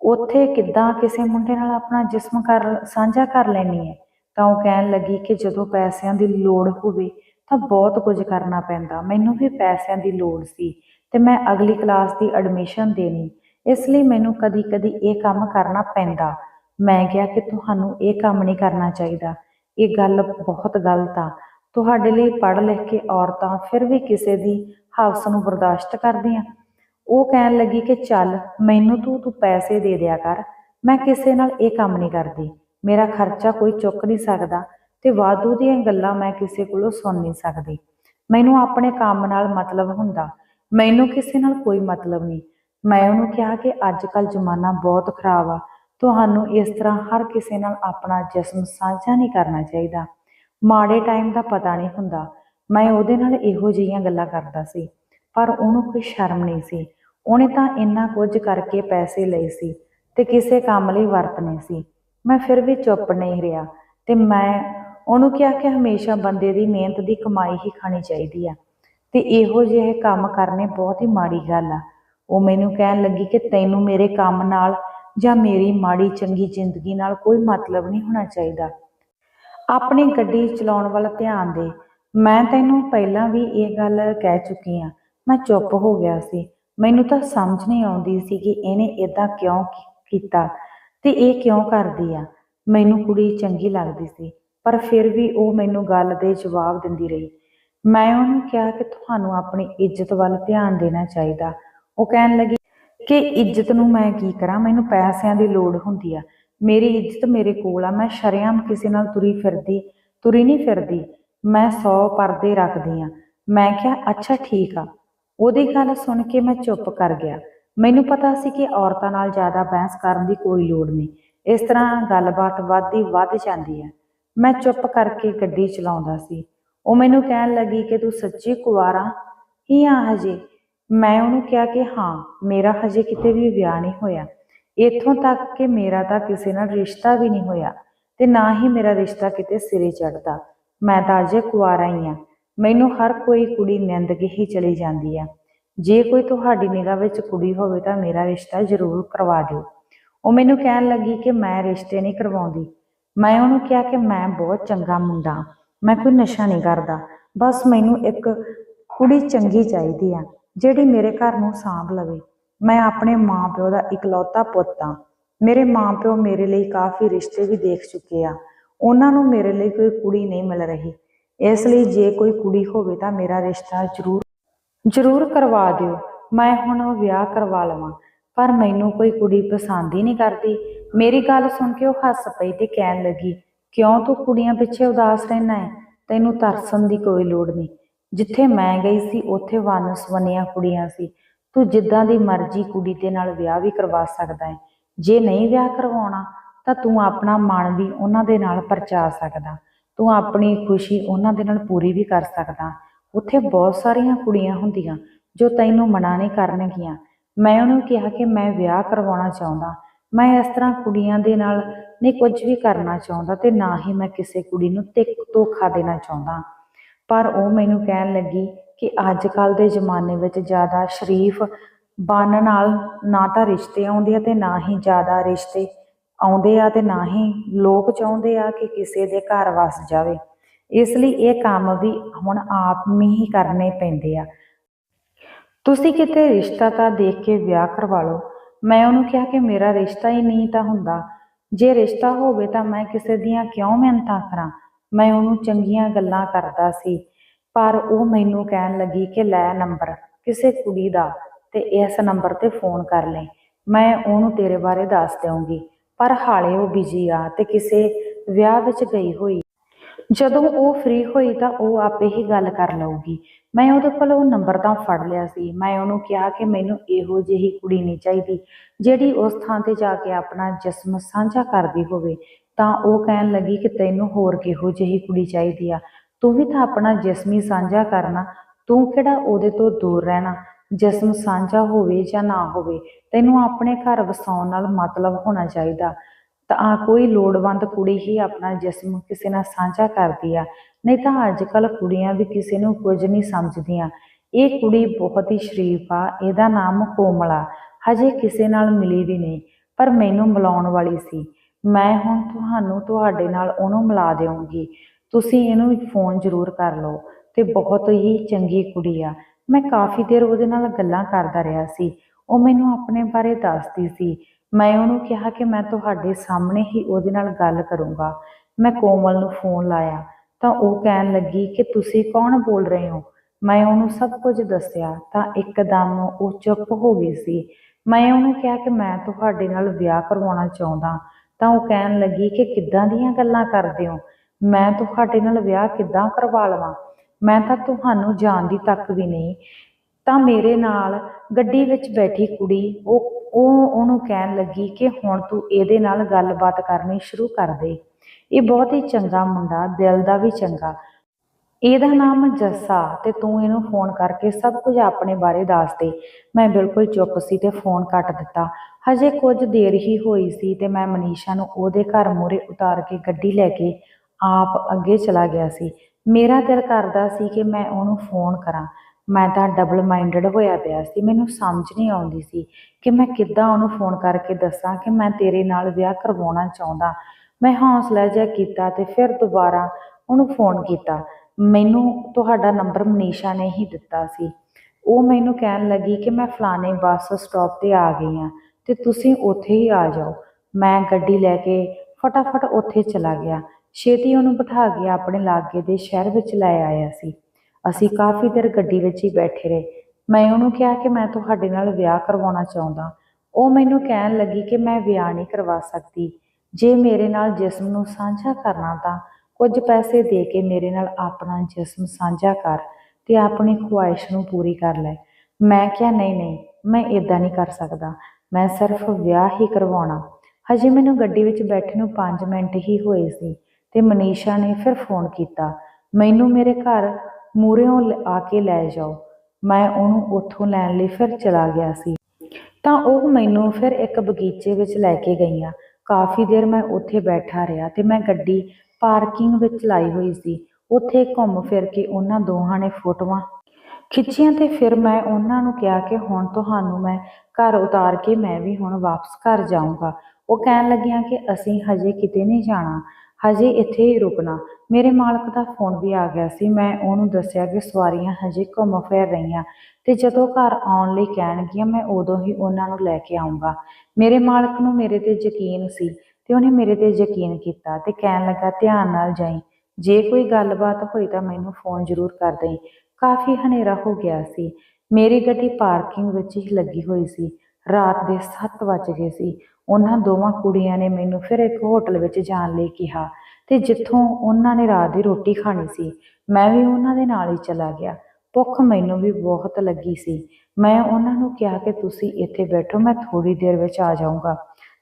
S1: ਉੱਥੇ ਕਿੱਦਾਂ ਕਿਸੇ ਮੁੰਡੇ ਨਾਲ ਆਪਣਾ ਜਿਸਮ ਕਰ, ਸਾਂਝਾ ਕਰ ਲੈਣੀ ਹੈ? ਤਾਂ ਉਹ ਕਹਿਣ ਲੱਗੀ ਕਿ ਜਦੋਂ ਪੈਸਿਆਂ ਦੀ ਲੋੜ ਹੋਵੇ ਤਾਂ ਬਹੁਤ ਕੁਝ ਕਰਨਾ ਪੈਂਦਾ। ਮੈਨੂੰ ਵੀ ਪੈਸਿਆਂ ਦੀ ਲੋੜ ਸੀ ਤੇ ਮੈਂ ਅਗਲੀ ਕਲਾਸ ਦੀ ਐਡਮਿਸ਼ਨ ਦੇਣੀ। ਇਸ ਲਈ ਮੈਨੂੰ ਕਦੀ-ਕਦੀ ਇਹ ਕੰਮ ਕਰਨਾ ਪੈਂਦਾ। ਮੈਂ ਕਿਹਾ ਕਿ ਤੁਹਾਨੂੰ ਇਹ ਕੰਮ ਨਹੀਂ ਕਰਨਾ ਚਾਹੀਦਾ। ਇਹ ਗੱਲ ਬਹੁਤ ਗਲਤ ਆ। ਤੁਹਾਡੇ ਲਈ ਪੜ੍ਹ ਲਿਖ ਕੇ ਔਰਤਾਂ ਫਿਰ ਵੀ ਕਿਸੇ ਦੀ ਹਵਸ ਨੂੰ ਬਰਦਾਸ਼ਤ ਕਰਦੀਆਂ? ਉਹ ਕਹਿਣ ਲੱਗੀ ਕਿ ਚੱਲ, ਮੈਨੂੰ ਤੂੰ ਤੂੰ ਪੈਸੇ ਦੇ ਦਿਆ ਕਰ। ਮੈਂ ਕਿਸੇ ਨਾਲ ਇਹ ਕੰਮ ਨਹੀਂ ਕਰਦੀ। ਮੇਰਾ ਖਰਚਾ ਕੋਈ ਚੁੱਕ ਨਹੀਂ ਸਕਦਾ ਤੇ ਵਾਧੂ ਦੀਆਂ ਗੱਲਾਂ ਮੈਂ ਕਿਸੇ ਕੋਲੋਂ ਸੁਣ ਨਹੀਂ ਸਕਦੀ। ਮੈਨੂੰ ਆਪਣੇ ਕੰਮ ਨਾਲ ਮਤਲਬ ਹੁੰਦਾ। ਮੈਨੂੰ ਕਿਸੇ ਨਾਲ ਕੋਈ ਮਤਲਬ ਨਹੀਂ। ਮੈਂ ਉਹਨੂੰ ਕਿਹਾ ਕਿ ਅੱਜ ਕੱਲ ਜ਼ਮਾਨਾ ਬਹੁਤ ਖਰਾਬ ਆ। ਤੁਹਾਨੂੰ ਇਸ ਤਰ੍ਹਾਂ ਹਰ ਕਿਸੇ ਨਾਲ ਆਪਣਾ ਜਿਸਮ ਸਾਂਝਾ ਨਹੀਂ ਕਰਨਾ ਚਾਹੀਦਾ। ਮਾੜੇ ਟਾਈਮ ਦਾ ਪਤਾ ਨਹੀਂ ਹੁੰਦਾ। ਮੈਂ ਉਹਦੇ ਨਾਲ ਇਹੋ ਜਿਹੀਆਂ ਗੱਲਾਂ ਕਰਦਾ ਸੀ। ਪਰ ਉਹਨੂੰ ਕੋਈ ਸ਼ਰਮ ਨਹੀਂ ਸੀ। ਉਹਨੇ ਤਾਂ ਇੰਨਾ ਕੁਝ ਕਰਕੇ ਪੈਸੇ ਲਏ ਸੀ ਤੇ ਕਿਸੇ ਕੰਮ ਲਈ ਵਰਤਨੇ ਸੀ। ਮੈਂ ਫਿਰ ਵੀ ਚੁੱਪ ਨਹੀਂ ਰਿਹਾ ਤੇ ਮੈਂ ਉਹਨੂੰ ਕਿਹਾ ਕਿ ਹਮੇਸ਼ਾ ਬੰਦੇ ਦੀ ਮਿਹਨਤ ਦੀ ਕਮਾਈ ਹੀ ਖਾਣੀ ਚਾਹੀਦੀ ਆ। ਤੇ ਇਹੋ ਜਿਹੇ ਕੰਮ ਕਰਨੇ ਬਹੁਤ ਹੀ ਮਾੜੀ ਗੱਲ ਆ। ਉਹ ਮੈਨੂੰ ਕਹਿਣ ਲੱਗੀ ਕਿ ਤੈਨੂੰ ਮੇਰੇ ਕੰਮ ਨਾਲ ਜਾਂ ਮੇਰੀ ਮਾੜੀ ਚੰਗੀ ਜ਼ਿੰਦਗੀ ਨਾਲ ਕੋਈ ਮਤਲਬ ਨਹੀਂ ਹੋਣਾ ਚਾਹੀਦਾ। ਆਪਣੀ ਗੱਡੀ ਚਲਾਉਣ ਵੱਲ ਧਿਆਨ ਦੇ। ਮੈਂ ਤੈਨੂੰ ਪਹਿਲਾਂ ਵੀ ਇਹ ਗੱਲ ਕਹਿ ਚੁੱਕੀ ਆ। ਮੈਂ ਚੁੱਪ ਹੋ ਗਿਆ ਸੀ। ਮੈਨੂੰ ਤਾਂ ਸਮਝ ਨਹੀਂ ਆਉਂਦੀ ਸੀ ਕਿ ਇਹਨੇ ਇਦਾਂ ਕਿਉਂ ਕੀਤਾ। ਤੇ ਇਹ ਕਿਉਂ ਕਰਦੀ ਆ? ਮੈਨੂੰ ਕੁੜੀ ਚੰਗੀ ਲੱਗਦੀ ਸੀ, ਪਰ ਫਿਰ ਵੀ ਉਹ ਮੈਨੂੰ ਗੱਲ ਦੇ ਜਵਾਬ ਦਿੰਦੀ ਰਹੀ। ਮੈਂ ਉਹਨੂੰ ਕਿਹਾ ਕਿ ਤੁਹਾਨੂੰ ਆਪਣੀ ਇੱਜ਼ਤ ਵੱਲ ਧਿਆਨ ਦੇਣਾ ਚਾਹੀਦਾ। ਉਹ ਕਹਿਣ ਲੱਗੀ ਕਿ ਇੱਜ਼ਤ ਨੂੰ ਮੈਂ ਕੀ ਕਰਾਂ? ਮੈਨੂੰ ਪੈਸਿਆਂ ਦੀ ਲੋੜ ਹੁੰਦੀ ਆ। ਮੇਰੀ ਇੱਜ਼ਤ ਮੇਰੇ ਕੋਲ ਆ। ਮੈਂ ਸ਼ਰੇਆਮ ਕਿਸੇ ਨਾਲ ਤੁਰੀ ਫਿਰਦੀ, ਤੁਰੀ ਨਹੀਂ ਫਿਰਦੀ। ਮੈਂ 100 ਪਰਦੇ ਰੱਖਦੀ ਆ। ਮੈਂ ਕਿਹਾ, ਅੱਛਾ, ਠੀਕ ਆ। ਉਹਦੀ ਗੱਲ ਸੁਣ ਕੇ ਮੈਂ ਚੁੱਪ ਕਰ ਗਿਆ। ਮੈਨੂੰ ਪਤਾ ਸੀ ਕਿ ਔਰਤਾਂ ਨਾਲ ਜ਼ਿਆਦਾ ਬਹਿਸ ਕਰਨ ਦੀ ਕੋਈ ਲੋੜ ਨਹੀਂ। ਇਸ ਤਰ੍ਹਾਂ ਗੱਲਬਾਤ ਵੱਧਦੀ ਵੱਧ ਜਾਂਦੀ ਹੈ। ਮੈਂ ਚੁੱਪ ਕਰਕੇ ਗੱਡੀ ਚਲਾਉਂਦਾ ਸੀ। ਉਹ ਮੈਨੂੰ ਕਹਿਣ ਲੱਗੀ ਕਿ ਤੂੰ ਸੱਚੀ ਕੁਵਾਰਾ ਹੀ ਆ ਹਜੇ। ਮੈਂ ਉਹਨੂੰ ਕਿਹਾ ਕਿ ਹਾਂ, ਮੇਰਾ ਹਜੇ ਕਿਤੇ ਵੀ ਵਿਆਹ ਨਹੀਂ ਹੋਇਆ। ਇੱਥੋਂ ਤੱਕ ਕਿ ਮੇਰਾ ਤਾਂ ਕਿਸੇ ਨਾਲ ਰਿਸ਼ਤਾ ਵੀ ਨਹੀਂ ਹੋਇਆ ਤੇ ਨਾ ਹੀ ਮੇਰਾ ਰਿਸ਼ਤਾ ਕਿਤੇ ਸਿਰੇ ਚੜਦਾ ਮੈਂ ਤਾਂ ਅਜੇ ਕੁਆਰਾ ਹੀ ਆ। ਮੈਨੂੰ ਹਰ ਕੋਈ ਕੁੜੀ ਨਿੰਦਗੀ ਹੀ ਚਲੀ ਜਾਂਦੀ ਆ। ਜੇ ਕੋਈ ਤੁਹਾਡੀ ਨਿਗਾਹ ਵਿੱਚ ਕੁੜੀ ਹੋਵੇ ਤਾਂ ਮੇਰਾ ਰਿਸ਼ਤਾ ਜ਼ਰੂਰ ਕਰਵਾ ਦਿਓ। ਉਹ ਮੈਨੂੰ ਕਹਿਣ ਲੱਗੀ ਕਿ ਮੈਂ ਰਿਸ਼ਤੇ ਨਹੀਂ ਕਰਵਾਉਂਦੀ। ਮੈਂ ਉਹਨੂੰ ਕਿਹਾ ਕਿ ਮੈਂ ਬਹੁਤ ਚੰਗਾ ਮੁੰਡਾ ਮੈਂ ਕੋਈ ਨਸ਼ਾ ਨਹੀਂ ਕਰਦਾ, ਬਸ ਮੈਨੂੰ ਇੱਕ ਕੁੜੀ ਚੰਗੀ ਚਾਹੀਦੀ ਆ, ਜਿਹੜੀ ਮੇਰੇ ਘਰ ਨੂੰ ਸਾਂਭ ਲਵੇ। ਮੈਂ ਆਪਣੇ ਮਾਪਿਓ ਦਾ ਇਕਲੌਤਾ ਪੁੱਤ ਆ ਮੇਰੇ ਮਾਪਿਓ ਮੇਰੇ ਲਈ ਕਾਫੀ ਰਿਸ਼ਤੇ ਵੀ ਦੇਖ ਚੁੱਕੇ ਆ। ਉਹਨਾਂ ਨੂੰ ਮੇਰੇ ਲਈ ਕੋਈ ਕੁੜੀ ਨਹੀਂ ਮਿਲ ਰਹੀ। ਇਸ ਲਈ ਜੇ ਕੋਈ ਕੁੜੀ ਹੋਵੇ ਤਾਂ ਮੇਰਾ ਰਿਸ਼ਤਾ ਜ਼ਰੂਰ ਜ਼ਰੂਰ ਕਰਵਾ ਦਿਓ। ਮੈਂ ਹੁਣ ਉਹ ਵਿਆਹ ਕਰਵਾ ਲਵਾਂ। ਪਰ ਮੈਨੂੰ ਕੋਈ ਕੁੜੀ ਪਸੰਦ ਹੀ ਨਹੀਂ ਕਰਦੀ। ਮੇਰੀ ਗੱਲ ਸੁਣ ਕੇ ਉਹ ਹੱਸ ਪਈ ਤੇ ਕਹਿਣ ਲੱਗੀ, ਕਿਉਂ ਤੂੰ ਕੁੜੀਆਂ ਪਿੱਛੇ ਉਦਾਸ ਰਹਿਣਾ ਹੈ ਤੈਨੂੰ ਤਰਸਣ ਦੀ ਕੋਈ ਲੋੜ ਨਹੀਂ। ਜਿੱਥੇ ਮੈਂ ਗਈ ਸੀ, ਉੱਥੇ ਵੰਨ ਸੁਵੰਨੀਆਂ ਕੁੜੀਆਂ ਸੀ। ਤੂੰ ਜਿੱਦਾਂ ਦੀ ਮਰਜ਼ੀ ਕੁੜੀ ਦੇ ਨਾਲ ਵਿਆਹ ਵੀ ਕਰਵਾ ਸਕਦਾ ਹੈ ਜੇ ਨਹੀਂ ਵਿਆਹ ਕਰਵਾਉਣਾ, ਤਾਂ ਤੂੰ ਆਪਣਾ ਮਨ ਵੀ ਉਹਨਾਂ ਦੇ ਨਾਲ ਪਰਚਾ ਸਕਦਾ। ਤੂੰ ਆਪਣੀ ਖੁਸ਼ੀ ਉਹਨਾਂ ਦੇ ਨਾਲ ਪੂਰੀ ਵੀ ਕਰ ਸਕਦਾ। ਉੱਥੇ ਬਹੁਤ ਸਾਰੀਆਂ ਕੁੜੀਆਂ ਹੁੰਦੀਆਂ ਜੋ ਤੈਨੂੰ ਮਨਾ ਨਹੀਂ ਕਰਨਗੀਆਂ। ਮੈਂ ਉਹਨੂੰ ਕਿਹਾ ਕਿ ਮੈਂ ਵਿਆਹ ਕਰਵਾਉਣਾ ਚਾਹੁੰਦਾ। ਮੈਂ ਇਸ ਤਰ੍ਹਾਂ ਕੁੜੀਆਂ ਦੇ ਨਾਲ ਨਹੀਂ ਕੁਝ ਵੀ ਕਰਨਾ ਚਾਹੁੰਦਾ ਤੇ ਨਾ ਹੀ ਮੈਂ ਕਿਸੇ ਕੁੜੀ ਨੂੰ ਤਿੱਕ ਧੋਖਾ ਦੇਣਾ ਚਾਹੁੰਦਾ। ਪਰ ਉਹ ਮੈਨੂੰ ਕਹਿਣ ਲੱਗੀ ਕਿ ਅੱਜ ਕੱਲ ਦੇ ਜ਼ਮਾਨੇ ਵਿੱਚ ਜ਼ਿਆਦਾ ਸ਼ਰੀਫ ਬਣ ਨਾਲ ਨਾ ਤਾਂ ਰਿਸ਼ਤੇ ਆਉਂਦੇ ਆ ਤੇ ਨਾ ਹੀ ਜ਼ਿਆਦਾ ਰਿਸ਼ਤੇ ਆਉਂਦੇ ਆ ਤੇ ਨਾ ਹੀ ਲੋਕ ਚਾਹੁੰਦੇ ਆ ਕਿ ਕਿਸੇ ਦੇ ਘਰ ਵਸ ਜਾਵੇ। ਇਸ ਲਈ ਇਹ ਕੰਮ ਵੀ ਹੁਣ ਆਪ ਹੀ ਕਰਨੇ ਪੈਂਦੇ ਆ। ਤੁਸੀਂ ਕਿਤੇ ਰਿਸ਼ਤਾ ਤਾਂ ਦੇਖ ਕੇ ਵਿਆਹ ਕਰਵਾ ਲਓ। ਮੈਂ ਉਹਨੂੰ ਕਿਹਾ ਕਿ ਮੇਰਾ ਰਿਸ਼ਤਾ ਹੀ ਨਹੀਂ ਤਾਂ ਹੁੰਦਾ। ਜੇ ਰਿਸ਼ਤਾ ਹੋਵੇ ਤਾਂ ਮੈਂ ਕਿਸੇ ਦੀਆਂ ਕਿਉਂ ਮਿਹਨਤਾਂ ਕਰਾਂ? ਮੈਂ ਉਹਨੂੰ ਚੰਗੀਆਂ ਗੱਲਾਂ ਕਰਦਾ ਸੀ, ਪਰ ਉਹ ਮੈਨੂੰ ਕਹਿਣ ਲੱਗੀ ਕਿ ਲੈ ਨੰਬਰ, ਕਿਸੇ ਕੁੜੀ ਦਾ, ਤੇ ਇਸ ਨੰਬਰ ਤੇ ਫੋਨ ਕਰ ਲੈ। ਮੈਂ ਉਹਨੂੰ ਤੇਰੇ ਬਾਰੇ ਦੱਸ ਦੇਵਾਂਗੀ, ਪਰ ਹਾਲੇ ਉਹ ਬਿਜ਼ੀ ਆ ਤੇ ਕਿਸੇ ਵਿਆਹ ਵਿੱਚ ਗਈ ਹੋਈ ਜਦੋਂ ਉਹ ਫ੍ਰੀ ਹੋਈ ਤਾਂ ਉਹ ਆਪੇ ਹੀ ਗੱਲ ਕਰ ਲਊਗੀ। ਮੈਂ ਉਹਦੇ ਕੋਲ ਉਹ ਨੰਬਰ ਤਾਂ ਫੜ ਲਿਆ ਸੀ। ਮੈਂ ਉਹਨੂੰ ਕਿਹਾ ਕਿ ਮੈਨੂੰ ਇਹੋ ਜਿਹੀ ਕੁੜੀ ਨਹੀਂ ਚਾਹੀਦੀ, ਜਿਹੜੀ ਉਸ ਥਾਂ ਤੇ ਜਾ ਕੇ ਆਪਣਾ ਜਿਸਮ ਸਾਂਝਾ ਕਰਦੀ ਹੋਵੇ। ਤਾਂ ਉਹ ਕਹਿਣ ਲੱਗੀ ਕਿ ਤੈਨੂੰ ਹੋਰ ਕਿਹੋ ਜਿਹੀ ਕੁੜੀ ਚਾਹੀਦੀ ਆ? ਤੂੰ ਵੀ ਤਾਂ ਆਪਣਾ ਜਿਸਮ ਸਾਂਝਾ ਕਰਨਾ। ਤੂੰ ਕਿਹੜਾ ਉਹਦੇ ਤੋਂ ਦੂਰ ਰਹਿਣਾ? ਜਿਸਮ ਸਾਂਝਾ ਹੋਵੇ ਜਾਂ ਨਾ ਹੋਵੇ, ਤੈਨੂੰ ਆਪਣੇ ਘਰ ਵਸਾਉਣ ਨਾਲ ਮਤਲਬ ਹੋਣਾ ਚਾਹੀਦਾ। ਤਾਂ ਕੋਈ ਲੋੜਵੰਦ ਕੁੜੀ ਹੀ ਆਪਣਾ ਜਿਸਮ ਕਿਸੇ ਨਾਲ ਸਾਂਝਾ ਕਰਦੀ ਆ। ਨਹੀਂ ਤਾਂ ਅੱਜ ਕੱਲ ਕੁੜੀਆਂ ਵੀ ਕਿਸੇ ਨੂੰ ਕੁਝ ਨਹੀਂ ਸਮਝਦੀਆਂ। ਇਹ ਕੁੜੀ ਬਹੁਤ ਹੀ ਸ਼ਰੀਫ ਆ, ਇਹਦਾ ਨਾਮ ਕੋਮਲਾ ਹਜੇ ਕਿਸੇ ਨਾਲ ਮਿਲੀ ਵੀ ਨਹੀਂ, ਪਰ ਮੈਨੂੰ ਮਿਲਾਉਣ ਵਾਲੀ ਸੀ। ਮੈਂ ਹੁਣ ਤੁਹਾਨੂੰ ਤੁਹਾਡੇ ਨਾਲ ਉਹਨੂੰ ਮਿਲਾ ਦੇਵਾਂਗੀ। ਤੁਸੀਂ ਇਹਨੂੰ ਫੋਨ ਜ਼ਰੂਰ ਕਰ ਲਓ, ਤੇ ਬਹੁਤ ਹੀ ਚੰਗੀ ਕੁੜੀ ਆ। ਮੈਂ ਕਾਫੀ ਦੇਰ ਉਹਦੇ ਨਾਲ ਗੱਲਾਂ ਕਰਦਾ ਰਿਹਾ ਸੀ। ਉਹ ਮੈਨੂੰ ਆਪਣੇ ਬਾਰੇ ਦੱਸਦੀ ਸੀ। ਮੈਂ ਉਹਨੂੰ ਕਿਹਾ ਕਿ ਮੈਂ ਤੁਹਾਡੇ ਸਾਹਮਣੇ ਹੀ ਉਹਦੇ ਨਾਲ ਗੱਲ ਕਰੂੰਗਾ। ਮੈਂ ਕੋਮਲ ਨੂੰ ਫੋਨ ਲਾਇਆ, ਤਾਂ ਉਹ ਕਹਿਣ ਲੱਗੀ ਕਿ ਤੁਸੀਂ ਕੌਣ ਬੋਲ ਰਹੇ ਹੋ? ਮੈਂ ਉਹਨੂੰ ਸਭ ਕੁਝ ਦੱਸਿਆ, ਤਾਂ ਇੱਕਦਮ ਉਹ ਚੁੱਪ ਹੋ ਗਈ ਸੀ। ਮੈਂ ਉਹਨੂੰ ਕਿਹਾ ਕਿ ਮੈਂ ਤੁਹਾਡੇ ਨਾਲ ਵਿਆਹ ਕਰਵਾਉਣਾ ਚਾਹੁੰਦਾ, ਤਾਂ ਉਹ ਕਹਿਣ ਲੱਗੀ ਕਿ ਕਿੱਦਾਂ ਦੀਆਂ ਗੱਲਾਂ ਕਰਦੇ ਹੋ? ਮੈਂ ਤੁਹਾਡੇ ਨਾਲ ਵਿਆਹ ਕਿੱਦਾਂ ਕਰਵਾ ਲਵਾਂ? ਮੈਂ ਤਾਂ ਤੁਹਾਨੂੰ ਜਾਣਦੀ ਤੱਕ ਵੀ ਨਹੀਂ। ਤਾਂ ਮੇਰੇ ਨਾਲ ਗੱਡੀ ਵਿੱਚ ਬੈਠੀ ਕੁੜੀ, ਉਹ ਉਹ ਉਹਨੂੰ ਕਹਿਣ ਲੱਗੀ ਕਿ ਹੁਣ ਤੂੰ ਇਹਦੇ ਨਾਲ ਗੱਲਬਾਤ ਕਰਨੀ ਸ਼ੁਰੂ ਕਰ ਦੇ। ਇਹ ਬਹੁਤ ਹੀ ਚੰਗਾ ਮੁੰਡਾ, ਦਿਲ ਦਾ ਵੀ ਚੰਗਾ। ਇਹਦਾ ਨਾਮ ਜੱਸਾ ਤੇ ਤੂੰ ਇਹਨੂੰ ਫੋਨ ਕਰਕੇ ਸਭ ਕੁਝ ਆਪਣੇ ਬਾਰੇ ਦੱਸ ਦੇ। ਮੈਂ ਬਿਲਕੁਲ ਚੁੱਪ ਸੀ ਤੇ ਫੋਨ ਕੱਟ ਦਿੱਤਾ। ਹਜੇ ਕੁਝ ਦੇਰ ਹੀ ਹੋਈ ਸੀ ਤੇ ਮੈਂ ਮਨੀਸ਼ਾ ਨੂੰ ਉਹਦੇ ਘਰ ਮੂਹਰੇ ਉਤਾਰ ਕੇ ਗੱਡੀ ਲੈ ਕੇ ਆਪ ਅੱਗੇ ਚਲਾ ਗਿਆ ਸੀ। ਮੇਰਾ ਦਿਲ ਕਰਦਾ ਸੀ ਕਿ ਮੈਂ ਉਹਨੂੰ ਫੋਨ ਕਰਾਂ। ਮੈਂ ਤਾਂ ਡਬਲ ਮਾਈਂਡਡ ਹੋਇਆ ਪਿਆ ਸੀ, ਮੈਨੂੰ ਸਮਝ ਨਹੀਂ ਆਉਂਦੀ ਸੀ ਕਿ ਮੈਂ ਕਿੱਦਾਂ ਉਹਨੂੰ ਫੋਨ ਕਰਕੇ ਦੱਸਾਂ ਕਿ ਮੈਂ ਤੇਰੇ ਨਾਲ ਵਿਆਹ ਕਰਵਾਉਣਾ ਚਾਹੁੰਦਾ। ਮੈਂ ਹੌਸਲਾ ਜਿਹਾ ਕੀਤਾ ਤੇ ਫਿਰ ਦੁਬਾਰਾ ਉਹਨੂੰ ਫੋਨ ਕੀਤਾ। ਮੈਨੂੰ ਤੁਹਾਡਾ ਨੰਬਰ ਮਨੀਸ਼ਾ ਨੇ ਹੀ ਦਿੱਤਾ ਸੀ। ਉਹ ਮੈਨੂੰ ਕਹਿਣ ਲੱਗੀ ਕਿ ਮੈਂ ਫਲਾਣੇ ਬੱਸ ਸਟਾਪ ਤੇ ਆ ਗਈ ਹਾਂ ਤੇ ਤੁਸੀਂ ਉੱਥੇ ਹੀ ਆ ਜਾਓ। ਮੈਂ ਗੱਡੀ ਲੈ ਕੇ ਫਟਾਫਟ ਉੱਥੇ ਚਲਾ ਗਿਆ। ਛੇਤੀ ਉਹਨੂੰ ਬਿਠਾ ਕੇ ਆਪਣੇ ਲਾਗੇ ਦੇ ਸ਼ਹਿਰ ਵਿੱਚ ਲੈ ਆਇਆ ਸੀ। ਅਸੀਂ ਕਾਫੀ ਦੇਰ ਗੱਡੀ ਵਿੱਚ ਹੀ ਬੈਠੇ ਰਹੇ। ਮੈਂ ਉਹਨੂੰ ਕਿਹਾ ਕਿ ਮੈਂ ਤੁਹਾਡੇ ਨਾਲ ਵਿਆਹ ਕਰਵਾਉਣਾ ਚਾਹੁੰਦਾ। ਉਹ ਮੈਨੂੰ ਕਹਿਣ ਲੱਗੀ ਕਿ ਮੈਂ ਵਿਆਹ ਨਹੀਂ ਕਰਵਾ ਸਕਦੀ। ਜੇ ਮੇਰੇ ਨਾਲ ਜਿਸਮ ਨੂੰ ਸਾਂਝਾ ਕਰਨਾ ਤਾਂ ਕੁਝ ਪੈਸੇ ਦੇ ਕੇ ਮੇਰੇ ਨਾਲ ਆਪਣਾ ਜਿਸਮ ਸਾਂਝਾ ਕਰ ਤੇ ਆਪਣੀ ਖੁਆਇਸ਼ ਨੂੰ ਪੂਰੀ ਕਰ ਲੈ। ਮੈਂ ਕਿਹਾ ਨਹੀਂ ਨਹੀਂ ਮੈਂ ਇਦਾਂ ਨਹੀਂ ਕਰ ਸਕਦਾ। ਮੈਂ ਸਿਰਫ ਵਿਆਹ ਹੀ ਕਰਵਾਉਣਾ। ਹਜੇ ਮੈਨੂੰ ਗੱਡੀ ਵਿੱਚ ਬੈਠੇ ਨੂੰ 5 ਮਿੰਟ ਹੀ ਹੋਏ ਸੀ ਤੇ ਮਨੀਸ਼ਾ ਨੇ ਫਿਰ ਫੋਨ ਕੀਤਾ। ਮੈਨੂੰ ਮੇਰੇ ਘਰ ਮੂਹਰਿਓਂ ਆ ਕੇ ਲੈ ਜਾਓ। ਮੈਂ ਉਹਨੂੰ ਉੱਥੋਂ ਲੈਣ ਲਈ ਫਿਰ ਚਲਾ ਗਿਆ ਸੀ। ਤਾਂ ਉਹ ਮੈਨੂੰ ਫਿਰ ਇੱਕ ਬਗੀਚੇ ਵਿੱਚ ਲੈ ਕੇ ਗਈਆਂ। ਕਾਫੀ ਦੇਰ ਮੈਂ ਉੱਥੇ ਬੈਠਾ ਰਿਹਾ ਤੇ ਮੈਂ ਗੱਡੀ ਪਾਰਕਿੰਗ ਵਿੱਚ ਲਾਈ ਹੋਈ ਸੀ। ਉੱਥੇ ਘੁੰਮ ਫਿਰ ਕੇ ਉਹਨਾਂ ਦੋਹਾਂ ਨੇ ਫੋਟੋਆਂ ਖਿੱਚੀਆਂ ਤੇ ਫਿਰ ਮੈਂ ਉਹਨਾਂ ਨੂੰ ਕਿਹਾ ਕਿ ਹੁਣ ਤੁਹਾਨੂੰ ਮੈਂ ਘਰ ਉਤਾਰ ਕੇ ਮੈਂ ਵੀ ਹੁਣ ਵਾਪਸ ਘਰ ਜਾਊਂਗਾ। ਉਹ ਕਹਿਣ ਲੱਗੀਆਂ ਕਿ ਅਸੀਂ ਹਜੇ ਕਿਤੇ ਨਹੀਂ ਜਾਣਾ। ਹਜੇ ਇੱਥੇ ਹੀ ਰੁਕਣਾ। ਮੇਰੇ ਮਾਲਕ ਦਾ ਫੋਨ ਵੀ ਆ ਗਿਆ ਸੀ। ਮੈਂ ਉਹਨੂੰ ਦੱਸਿਆ ਕਿ ਸਵਾਰੀਆਂ ਹਜੇ ਘੁੰਮ ਫਿਰ ਰਹੀਆਂ ਤੇ ਜਦੋਂ ਘਰ ਆਉਣ ਲਈ ਕਹਿਣਗੀਆਂ, ਮੈਂ ਉਦੋਂ ਹੀ ਉਹਨਾਂ ਨੂੰ ਲੈ ਕੇ ਆਉਂਗਾ ਮੇਰੇ ਮਾਲਕ ਨੂੰ ਮੇਰੇ ਤੇ ਯਕੀਨ ਸੀ ਤੇ ਉਹਨੇ ਮੇਰੇ ਤੇ ਯਕੀਨ ਕੀਤਾ ਤੇ ਕਹਿਣ ਲੱਗਾ, ਧਿਆਨ ਨਾਲ ਜਾਈ। ਜੇ ਕੋਈ ਗੱਲਬਾਤ ਹੋਈ ਤਾਂ ਮੈਨੂੰ ਫੋਨ ਜ਼ਰੂਰ ਕਰ ਦੇਈ। ਕਾਫੀ ਹਨੇਰਾ ਹੋ ਗਿਆ ਸੀ। ਮੇਰੀ ਗੱਡੀ ਪਾਰਕਿੰਗ ਵਿੱਚ ਹੀ ਲੱਗੀ ਹੋਈ ਸੀ। ਰਾਤ ਦੇ 7 ਵੱਜ ਗਏ ਸੀ। ਉਹਨਾਂ ਦੋਵਾਂ ਕੁੜੀਆਂ ਨੇ ਮੈਨੂੰ ਫਿਰ ਇੱਕ ਹੋਟਲ ਵਿੱਚ ਜਾਣ ਲਈ ਕਿਹਾ ਤੇ ਜਿੱਥੋਂ ਉਹਨਾਂ ਨੇ ਰਾਤ ਦੀ ਰੋਟੀ ਖਾਣੀ ਸੀ, ਮੈਂ ਵੀ ਉਹਨਾਂ ਦੇ ਨਾਲ ਹੀ ਚਲਾ ਗਿਆ। ਭੁੱਖ ਮੈਨੂੰ ਵੀ ਬਹੁਤ ਲੱਗੀ ਸੀ। ਮੈਂ ਉਹਨਾਂ ਨੂੰ ਕਿਹਾ ਕਿ ਤੁਸੀਂ ਇੱਥੇ ਬੈਠੋ, ਮੈਂ ਥੋੜੀ ਦੇਰ ਵਿੱਚ ਆ ਜਾਊਂਗਾ।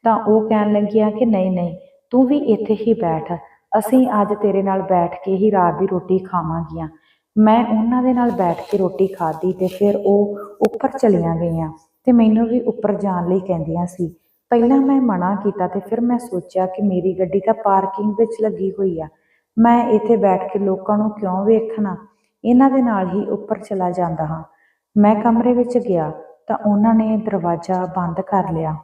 S1: ਤਾਂ ਉਹ ਕਹਿਣ ਲੱਗੀਆਂ ਕਿ ਨਹੀਂ ਨਹੀਂ, ਤੂੰ ਵੀ ਇੱਥੇ ਹੀ ਬੈਠ। ਅਸੀਂ ਅੱਜ ਤੇਰੇ ਨਾਲ ਬੈਠ ਕੇ ਹੀ ਰਾਤ ਦੀ ਰੋਟੀ ਖਾਵਾਂਗੀਆਂ। ਮੈਂ ਉਹਨਾਂ ਦੇ ਨਾਲ ਬੈਠ ਕੇ ਰੋਟੀ ਖਾਧੀ ਤੇ ਫਿਰ ਉਹ ਉੱਪਰ ਚਲੀਆਂ ਗਈਆਂ ਤੇ ਮੈਨੂੰ ਵੀ ਉੱਪਰ ਜਾਣ ਲਈ ਕਹਿੰਦੀਆਂ ਸੀ। ਪਹਿਲਾਂ ਮੈਂ ਮਨਾ ਕੀਤਾ ਤੇ ਫਿਰ ਮੈਂ ਸੋਚਿਆ ਕਿ ਮੇਰੀ ਗੱਡੀ ਤਾਂ ਪਾਰਕਿੰਗ ਵਿੱਚ ਲੱਗੀ ਹੋਈ ਆ। ਮੈਂ ਇੱਥੇ ਬੈਠ ਕੇ ਲੋਕਾਂ ਨੂੰ ਕਿਉਂ ਵੇਖਣਾ? ਇਹਨਾਂ ਦੇ ਨਾਲ ਹੀ ਉੱਪਰ ਚਲਾ ਜਾਂਦਾ ਹਾਂ। ਮੈਂ ਕਮਰੇ ਵਿੱਚ ਗਿਆ ਤਾਂ ਉਹਨਾਂ ਨੇ ਦਰਵਾਜ਼ਾ ਬੰਦ ਕਰ ਲਿਆ।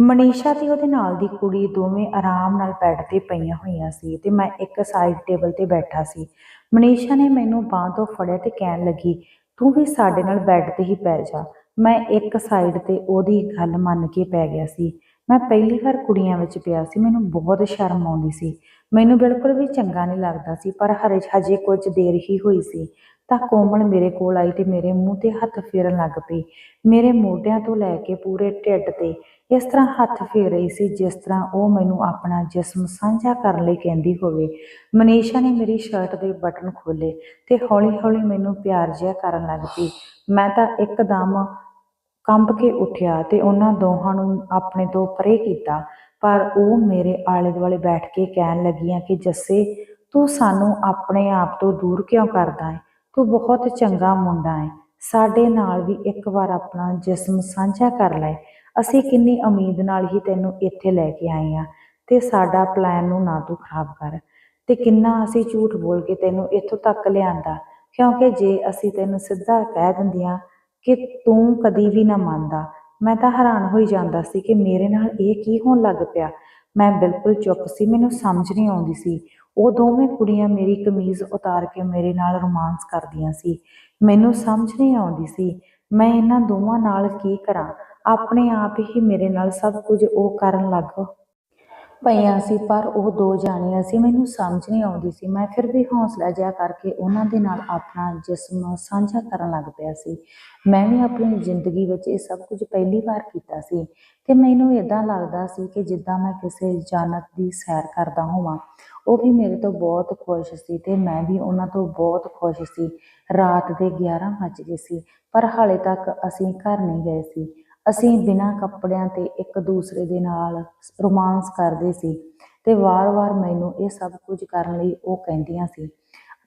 S1: ਮਨੀਸ਼ਾ ਤੇ ਉਹਦੇ ਨਾਲ ਦੀ ਕੁੜੀ ਦੋਵੇਂ ਆਰਾਮ ਨਾਲ ਬੈੱਡ ਤੇ ਪਈਆਂ ਹੋਈਆਂ ਸੀ ਤੇ ਮੈਂ ਇੱਕ ਸਾਈਡ ਟੇਬਲ ਤੇ ਬੈਠਾ ਸੀ। ਮਨੀਸ਼ਾ ਨੇ ਮੈਨੂੰ ਬਾਂਹ ਤੋਂ ਫੜਿਆ ਤੇ ਕਹਿਣ ਲੱਗੀ, ਤੂੰ ਵੀ ਸਾਡੇ ਨਾਲ ਬੈੱਡ ਤੇ ਹੀ ਪੈ ਜਾ। ਮੈਂ ਇੱਕ ਸਾਈਡ ਤੇ ਉਹਦੀ ਗੱਲ ਮੰਨ ਕੇ ਪੈ ਗਿਆ ਸੀ। ਮੈਂ ਪਹਿਲੀ ਵਾਰ ਕੁੜੀਆਂ ਵਿੱਚ ਪਿਆ ਸੀ, ਮੈਨੂੰ ਬਹੁਤ ਸ਼ਰਮ ਆਉਂਦੀ ਸੀ। ਮੈਨੂੰ ਬਿਲਕੁਲ ਵੀ ਚੰਗਾ ਨਹੀਂ ਲੱਗਦਾ ਸੀ, ਪਰ ਹਰੇ ਹਜੇ ਕੁਝ ਦੇਰ ਹੀ ਹੋਈ ਸੀ। ਤਾਂ ਕੋਮਲ ਮੇਰੇ ਕੋਲ ਆਈ ਤੇ ਮੇਰੇ ਮੂੰਹ ਤੇ ਹੱਥ ਫੇਰਨ ਲੱਗ ਪਈ। ਮੇਰੇ ਮੋਢਿਆਂ ਤੋਂ ਲੈ ਕੇ ਪੂਰੇ ਢਿੱਡ ਤੇ ਇਸ ਤਰ੍ਹਾਂ ਹੱਥ ਫੇਰ ਰਹੀ ਸੀ, ਜਿਸ ਤਰ੍ਹਾਂ ਉਹ ਮੈਨੂੰ ਆਪਣਾ ਜਿਸਮ ਸਾਂਝਾ ਕਰਨ ਲਈ ਕਹਿੰਦੀ ਹੋਵੇ। ਮਨੀਸ਼ਾ ਨੇ ਮੇਰੀ ਸ਼ਰਟ ਦੇ ਬਟਨ ਖੋਲੇ ਤੇ ਹੌਲੀ-ਹੌਲੀ ਮੈਨੂੰ ਪਿਆਰ ਜਿਹਾ ਕਰਨ ਲੱਗ ਪਈ। ਮੈਂ ਤਾਂ ਇੱਕਦਮ ਕੰਬ ਕੇ ਉੱਠਿਆ ਤੇ ਉਹਨਾਂ ਦੋਹਾਂ ਨੂੰ ਆਪਣੇ ਤੋਂ ਪਰੇ ਕੀਤਾ, ਪਰ ਉਹ ਮੇਰੇ ਆਲੇ ਦੁਆਲੇ ਬੈਠ ਕੇ ਕਹਿਣ ਲੱਗੀਆਂ ਕਿ, ਜੱਸੇ, ਤੂੰ ਸਾਨੂੰ ਆਪਣੇ ਆਪ ਤੋਂ ਦੂਰ ਕਿਉਂ ਕਰਦਾ ਹੈ ਤੂੰ ਬਹੁਤ ਚੰਗਾ ਮੁੰਡਾ ਹੈ ਸਾਡੇ ਨਾਲ ਵੀ ਇੱਕ ਵਾਰ ਆਪਣਾ ਜਿਸਮ ਸਾਂਝਾ ਕਰ ਲੈ। ਅਸੀਂ ਕਿੰਨੀ ਉਮੀਦ ਨਾਲ ਹੀ ਤੈਨੂੰ ਇੱਥੇ ਲੈ ਕੇ ਆਏ ਆ ਤੇ ਸਾਡਾ ਪਲਾਨ ਨੂੰ ਨਾ ਤੂੰ ਖਰਾਬ ਕਰ। ਤੇ ਕਿੰਨਾ ਅਸੀਂ ਝੂਠ ਬੋਲ ਕੇ ਤੈਨੂੰ ਇੱਥੋਂ ਤੱਕ ਲਿਆਂਦਾ। ਕਿਉਂਕਿ ਜੇ ਅਸੀਂ ਤੈਨੂੰ ਸਿੱਧਾ ਕਹਿ ਦਿੰਦੀਆਂ ਕਿ ਤੂੰ ਕਦੀ ਵੀ ਨਾ ਮੰਨਦਾ, ਮੈਂ ਤਾਂ ਹੈਰਾਨ ਹੋਈ ਜਾਂਦਾ ਸੀ ਕਿ ਮੇਰੇ ਨਾਲ ਇਹ ਕੀ ਹੋਣ ਲੱਗ ਪਿਆ। ਮੈਂ ਬਿਲਕੁਲ ਚੁੱਪ ਸੀ, ਮੈਨੂੰ ਸਮਝ ਨਹੀਂ ਆਉਂਦੀ ਸੀ। ਉਹ ਦੋਵੇਂ ਕੁੜੀਆਂ ਮੇਰੀ ਕਮੀਜ਼ ਉਤਾਰ ਕੇ ਮੇਰੇ ਨਾਲ ਰੋਮਾਂਸ ਕਰਦੀਆਂ ਸੀ। ਮੈਨੂੰ ਸਮਝ ਨਹੀਂ ਆਉਂਦੀ ਸੀ, ਮੈਂ ਇਹਨਾਂ ਦੋਵਾਂ ਨਾਲ ਕੀ ਕਰਾਂ? ਆਪਣੇ ਆਪ ਹੀ ਮੇਰੇ ਨਾਲ ਸਭ ਕੁਝ ਉਹ ਕਰਨ ਲੱਗ ਪਈਆਂ ਸੀ, ਪਰ ਉਹ ਦੋ ਜਾਣੀਆਂ ਸੀ, ਮੈਨੂੰ ਸਮਝ ਨਹੀਂ ਆਉਂਦੀ ਸੀ। ਮੈਂ ਫਿਰ ਵੀ ਹੌਸਲਾ ਜਿਹਾ ਕਰਕੇ ਉਹਨਾਂ ਦੇ ਨਾਲ ਆਪਣਾ ਜਿਸਮ ਸਾਂਝਾ ਕਰਨ ਲੱਗ ਪਿਆ ਸੀ। ਮੈਂ ਵੀ ਆਪਣੀ ਜ਼ਿੰਦਗੀ ਵਿੱਚ ਇਹ ਸਭ ਕੁਝ ਪਹਿਲੀ ਵਾਰ ਕੀਤਾ ਸੀ ਤੇ ਮੈਨੂੰ ਇਦਾਂ ਲੱਗਦਾ ਸੀ ਕਿ ਜਿੱਦਾਂ ਮੈਂ ਕਿਸੇ ਜਾਨਤ ਦੀ ਸੈਰ ਕਰਦਾ ਹੋਵਾਂ, ਉਹ ਵੀ ਮੇਰੇ ਤੋਂ ਬਹੁਤ ਖੁਸ਼ ਸੀ ਤੇ ਮੈਂ ਵੀ ਉਹਨਾਂ ਤੋਂ ਬਹੁਤ ਖੁਸ਼ ਸੀ। ਰਾਤ ਦੇ 11 ਵੱਜ ਗਏ ਸੀ, ਪਰ ਹਾਲੇ ਤੱਕ ਅਸੀਂ ਘਰ ਨਹੀਂ ਗਏ ਸੀ। ਅਸੀਂ ਬਿਨਾਂ ਕੱਪੜਿਆਂ ਤੇ ਇੱਕ ਦੂਸਰੇ ਦੇ ਨਾਲ ਰੋਮਾਂਸ ਕਰਦੇ ਸੀ ਤੇ ਵਾਰ-ਵਾਰ ਮੈਨੂੰ ਇਹ ਸਭ ਕੁਝ ਕਰਨ ਲਈ ਉਹ ਕਹਿੰਦੀਆਂ ਸੀ।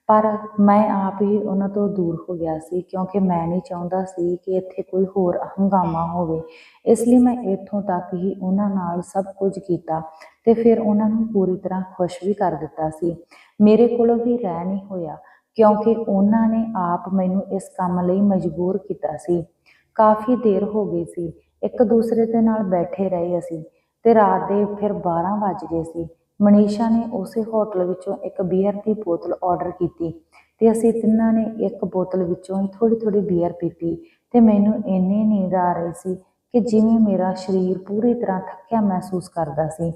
S1: ਪਰ ਮੈਂ ਆਪ ਹੀ ਉਹਨਾਂ ਤੋਂ ਦੂਰ ਹੋ ਗਿਆ ਸੀ ਕਿਉਂਕਿ ਮੈਂ ਨਹੀਂ ਚਾਹੁੰਦਾ ਸੀ ਕਿ ਇੱਥੇ ਕੋਈ ਹੋਰ ਹੰਗਾਮਾ ਹੋਵੇ। ਇਸ ਲਈ ਮੈਂ ਇੱਥੋਂ ਤੱਕ ਹੀ ਉਹਨਾਂ ਨਾਲ ਸਭ ਕੁਝ ਕੀਤਾ ਤੇ ਫਿਰ ਉਹਨਾਂ ਨੂੰ ਪੂਰੀ ਤਰ੍ਹਾਂ ਖੁਸ਼ ਵੀ ਕਰ ਦਿੱਤਾ ਸੀ। ਮੇਰੇ ਕੋਲੋਂ ਵੀ ਰਹਿ ਨਹੀਂ ਹੋਇਆ ਕਿਉਂਕਿ ਉਹਨਾਂ ਨੇ ਆਪ ਮੈਨੂੰ ਇਸ ਕੰਮ ਲਈ ਮਜਬੂਰ ਕੀਤਾ ਸੀ। ਕਾਫੀ ਦੇਰ ਹੋ ਗਈ ਸੀ। ਇੱਕ ਦੂਸਰੇ ਦੇ ਨਾਲ ਬੈਠੇ ਰਹੇ ਅਸੀਂ ਤੇ ਰਾਤ ਦੇ ਫਿਰ 12 ਵੱਜ ਗਏ ਸੀ। ਮਨੀਸ਼ਾ ਨੇ ਉਸੇ ਹੋਟਲ ਵਿੱਚੋਂ ਇੱਕ ਬੀਅਰ ਦੀ ਬੋਤਲ ਆਰਡਰ ਕੀਤੀ ਤੇ ਅਸੀਂ ਤਿੰਨਾਂ ਨੇ ਇੱਕ ਬੋਤਲ ਵਿੱਚੋਂ ਹੀ ਥੋੜੀ ਥੋੜੀ ਬੀਅਰ ਪੀਤੀ ਤੇ ਮੈਨੂੰ ਇੰਨੀ ਨੀਂਦ ਆ ਰਹੀ ਸੀ ਕਿ ਜਿਵੇਂ ਮੇਰਾ ਸਰੀਰ ਪੂਰੀ ਤਰ੍ਹਾਂ ਥੱਕਿਆ ਮਹਿਸੂਸ ਕਰਦਾ ਸੀ।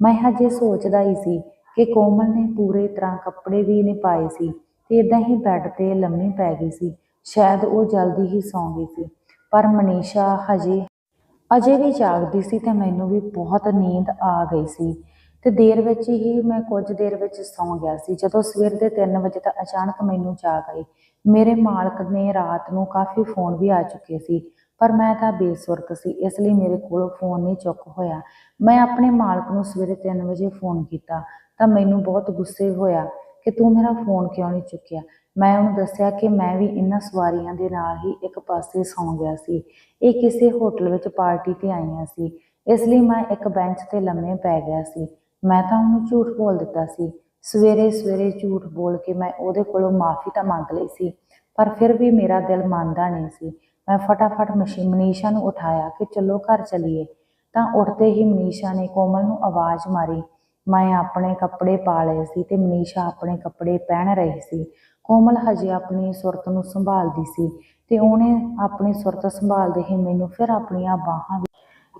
S1: ਮੈਂ ਹਜੇ ਸੋਚਦਾ ਹੀ ਸੀ ਕਿ ਕੋਮਲ ਨੇ ਪੂਰੇ ਤਰ੍ਹਾਂ ਕੱਪੜੇ ਵੀ ਨਹੀਂ ਪਾਏ ਸੀ ਤੇ ਇਦਾਂ ਹੀ ਬੈੱਡ ਤੇ ਲੰਮੀ ਪੈ ਗਈ ਸੀ। ਸ਼ਾਇਦ ਉਹ ਜਲਦੀ ਹੀ ਸੌਂ ਗਈ ਸੀ। ਪਰ ਮਨੀਸ਼ਾ ਹਜੇ ਅਜੇ ਵੀ ਜਾਗਦੀ ਸੀ ਤੇ ਮੈਨੂੰ ਵੀ ਬਹੁਤ ਨੀਂਦ ਆ ਗਈ ਸੀ। ਤੇ ਦੇਰ ਵਿੱਚ ਹੀ ਮੈਂ ਕੁਝ ਦੇਰ ਵਿੱਚ ਸੌਂ ਗਿਆ ਸੀ। ਜਦੋਂ ਸਵੇਰ ਦੇ 3 ਵਜੇ ਤਾਂ ਅਚਾਨਕ ਮੈਨੂੰ ਜਾਗ ਆਈ। ਮੇਰੇ ਮਾਲਕ ਨੇ ਰਾਤ ਨੂੰ ਕਾਫੀ ਫੋਨ ਵੀ ਆ ਚੁੱਕੇ ਸੀ, ਪਰ ਮੈਂ ਤਾਂ ਬੇਸੁਰਤ ਸੀ, ਇਸ ਲਈ ਮੇਰੇ ਕੋਲੋਂ ਫੋਨ ਨਹੀਂ ਚੁੱਕ ਹੋਇਆ। ਮੈਂ ਆਪਣੇ ਮਾਲਕ ਨੂੰ ਸਵੇਰੇ 3 ਵਜੇ ਫੋਨ ਕੀਤਾ ਤਾਂ ਮੈਨੂੰ ਬਹੁਤ ਗੁੱਸੇ ਹੋਇਆ ਕਿ ਤੂੰ ਮੇਰਾ ਫੋਨ ਕਿਉਂ ਨਹੀਂ ਚੁੱਕਿਆ? ਮੈਂ ਉਹਨੂੰ ਦੱਸਿਆ ਕਿ ਮੈਂ ਵੀ ਇਹਨਾਂ ਸਵਾਰੀਆਂ ਦੇ ਨਾਲ ਹੀ ਇੱਕ ਪਾਸੇ ਸੌਂ ਗਿਆ ਸੀ। ਇਹ ਕਿਸੇ ਹੋਟਲ ਵਿੱਚ ਪਾਰਟੀ ਤੇ ਆਈਆਂ ਸੀ। ਇਸ ਲਈ ਮੈਂ ਇੱਕ ਬੈਂਚ ਤੇ ਲੰਮੇ ਪੈ ਗਿਆ ਸੀ। ਮੈਂ ਤਾਂ ਉਹਨੂੰ ਝੂਠ ਬੋਲ ਦਿੱਤਾ ਸੀ। ਸਵੇਰੇ ਸਵੇਰੇ ਝੂਠ ਬੋਲ ਕੇ ਮੈਂ ਉਹਦੇ ਕੋਲੋਂ ਮਾਫੀ ਤਾਂ ਮੰਗ ਲਈ ਸੀ, ਪਰ ਫਿਰ ਵੀ ਮੇਰਾ ਦਿਲ ਮੰਨਦਾ ਨਹੀਂ ਸੀ। ਮੈਂ ਫਟਾਫਟ ਮਸ਼ੀ, ਮਨੀਸ਼ਾ ਨੂੰ ਉਠਾਇਆ ਕਿ ਚਲੋ ਘਰ ਚਲੀਏ। ਤਾਂ ਉੱਠਦੇ ਹੀ ਮਨੀਸ਼ਾ ਨੇ ਕੋਮਲ ਨੂੰ ਆਵਾਜ਼ ਮਾਰੀ। ਮੈਂ ਆਪਣੇ ਕੱਪੜੇ ਪਾ ਲਏ ਸੀ ਤੇ ਮਨੀਸ਼ਾ ਆਪਣੇ ਕੱਪੜੇ ਪਹਿਨ ਰਹੀ ਸੀ। ਕੋਮਲ ਹਜੇ ਆਪਣੀ ਸੁਰਤ ਨੂੰ ਸੰਭਾਲਦੀ ਸੀ ਤੇ ਉਹਨੇ ਆਪਣੀ ਸੁਰਤ ਸੰਭਾਲਦੇ ਹੀ ਮੈਨੂੰ ਫਿਰ ਆਪਣੀਆਂ ਬਾਹਾਂ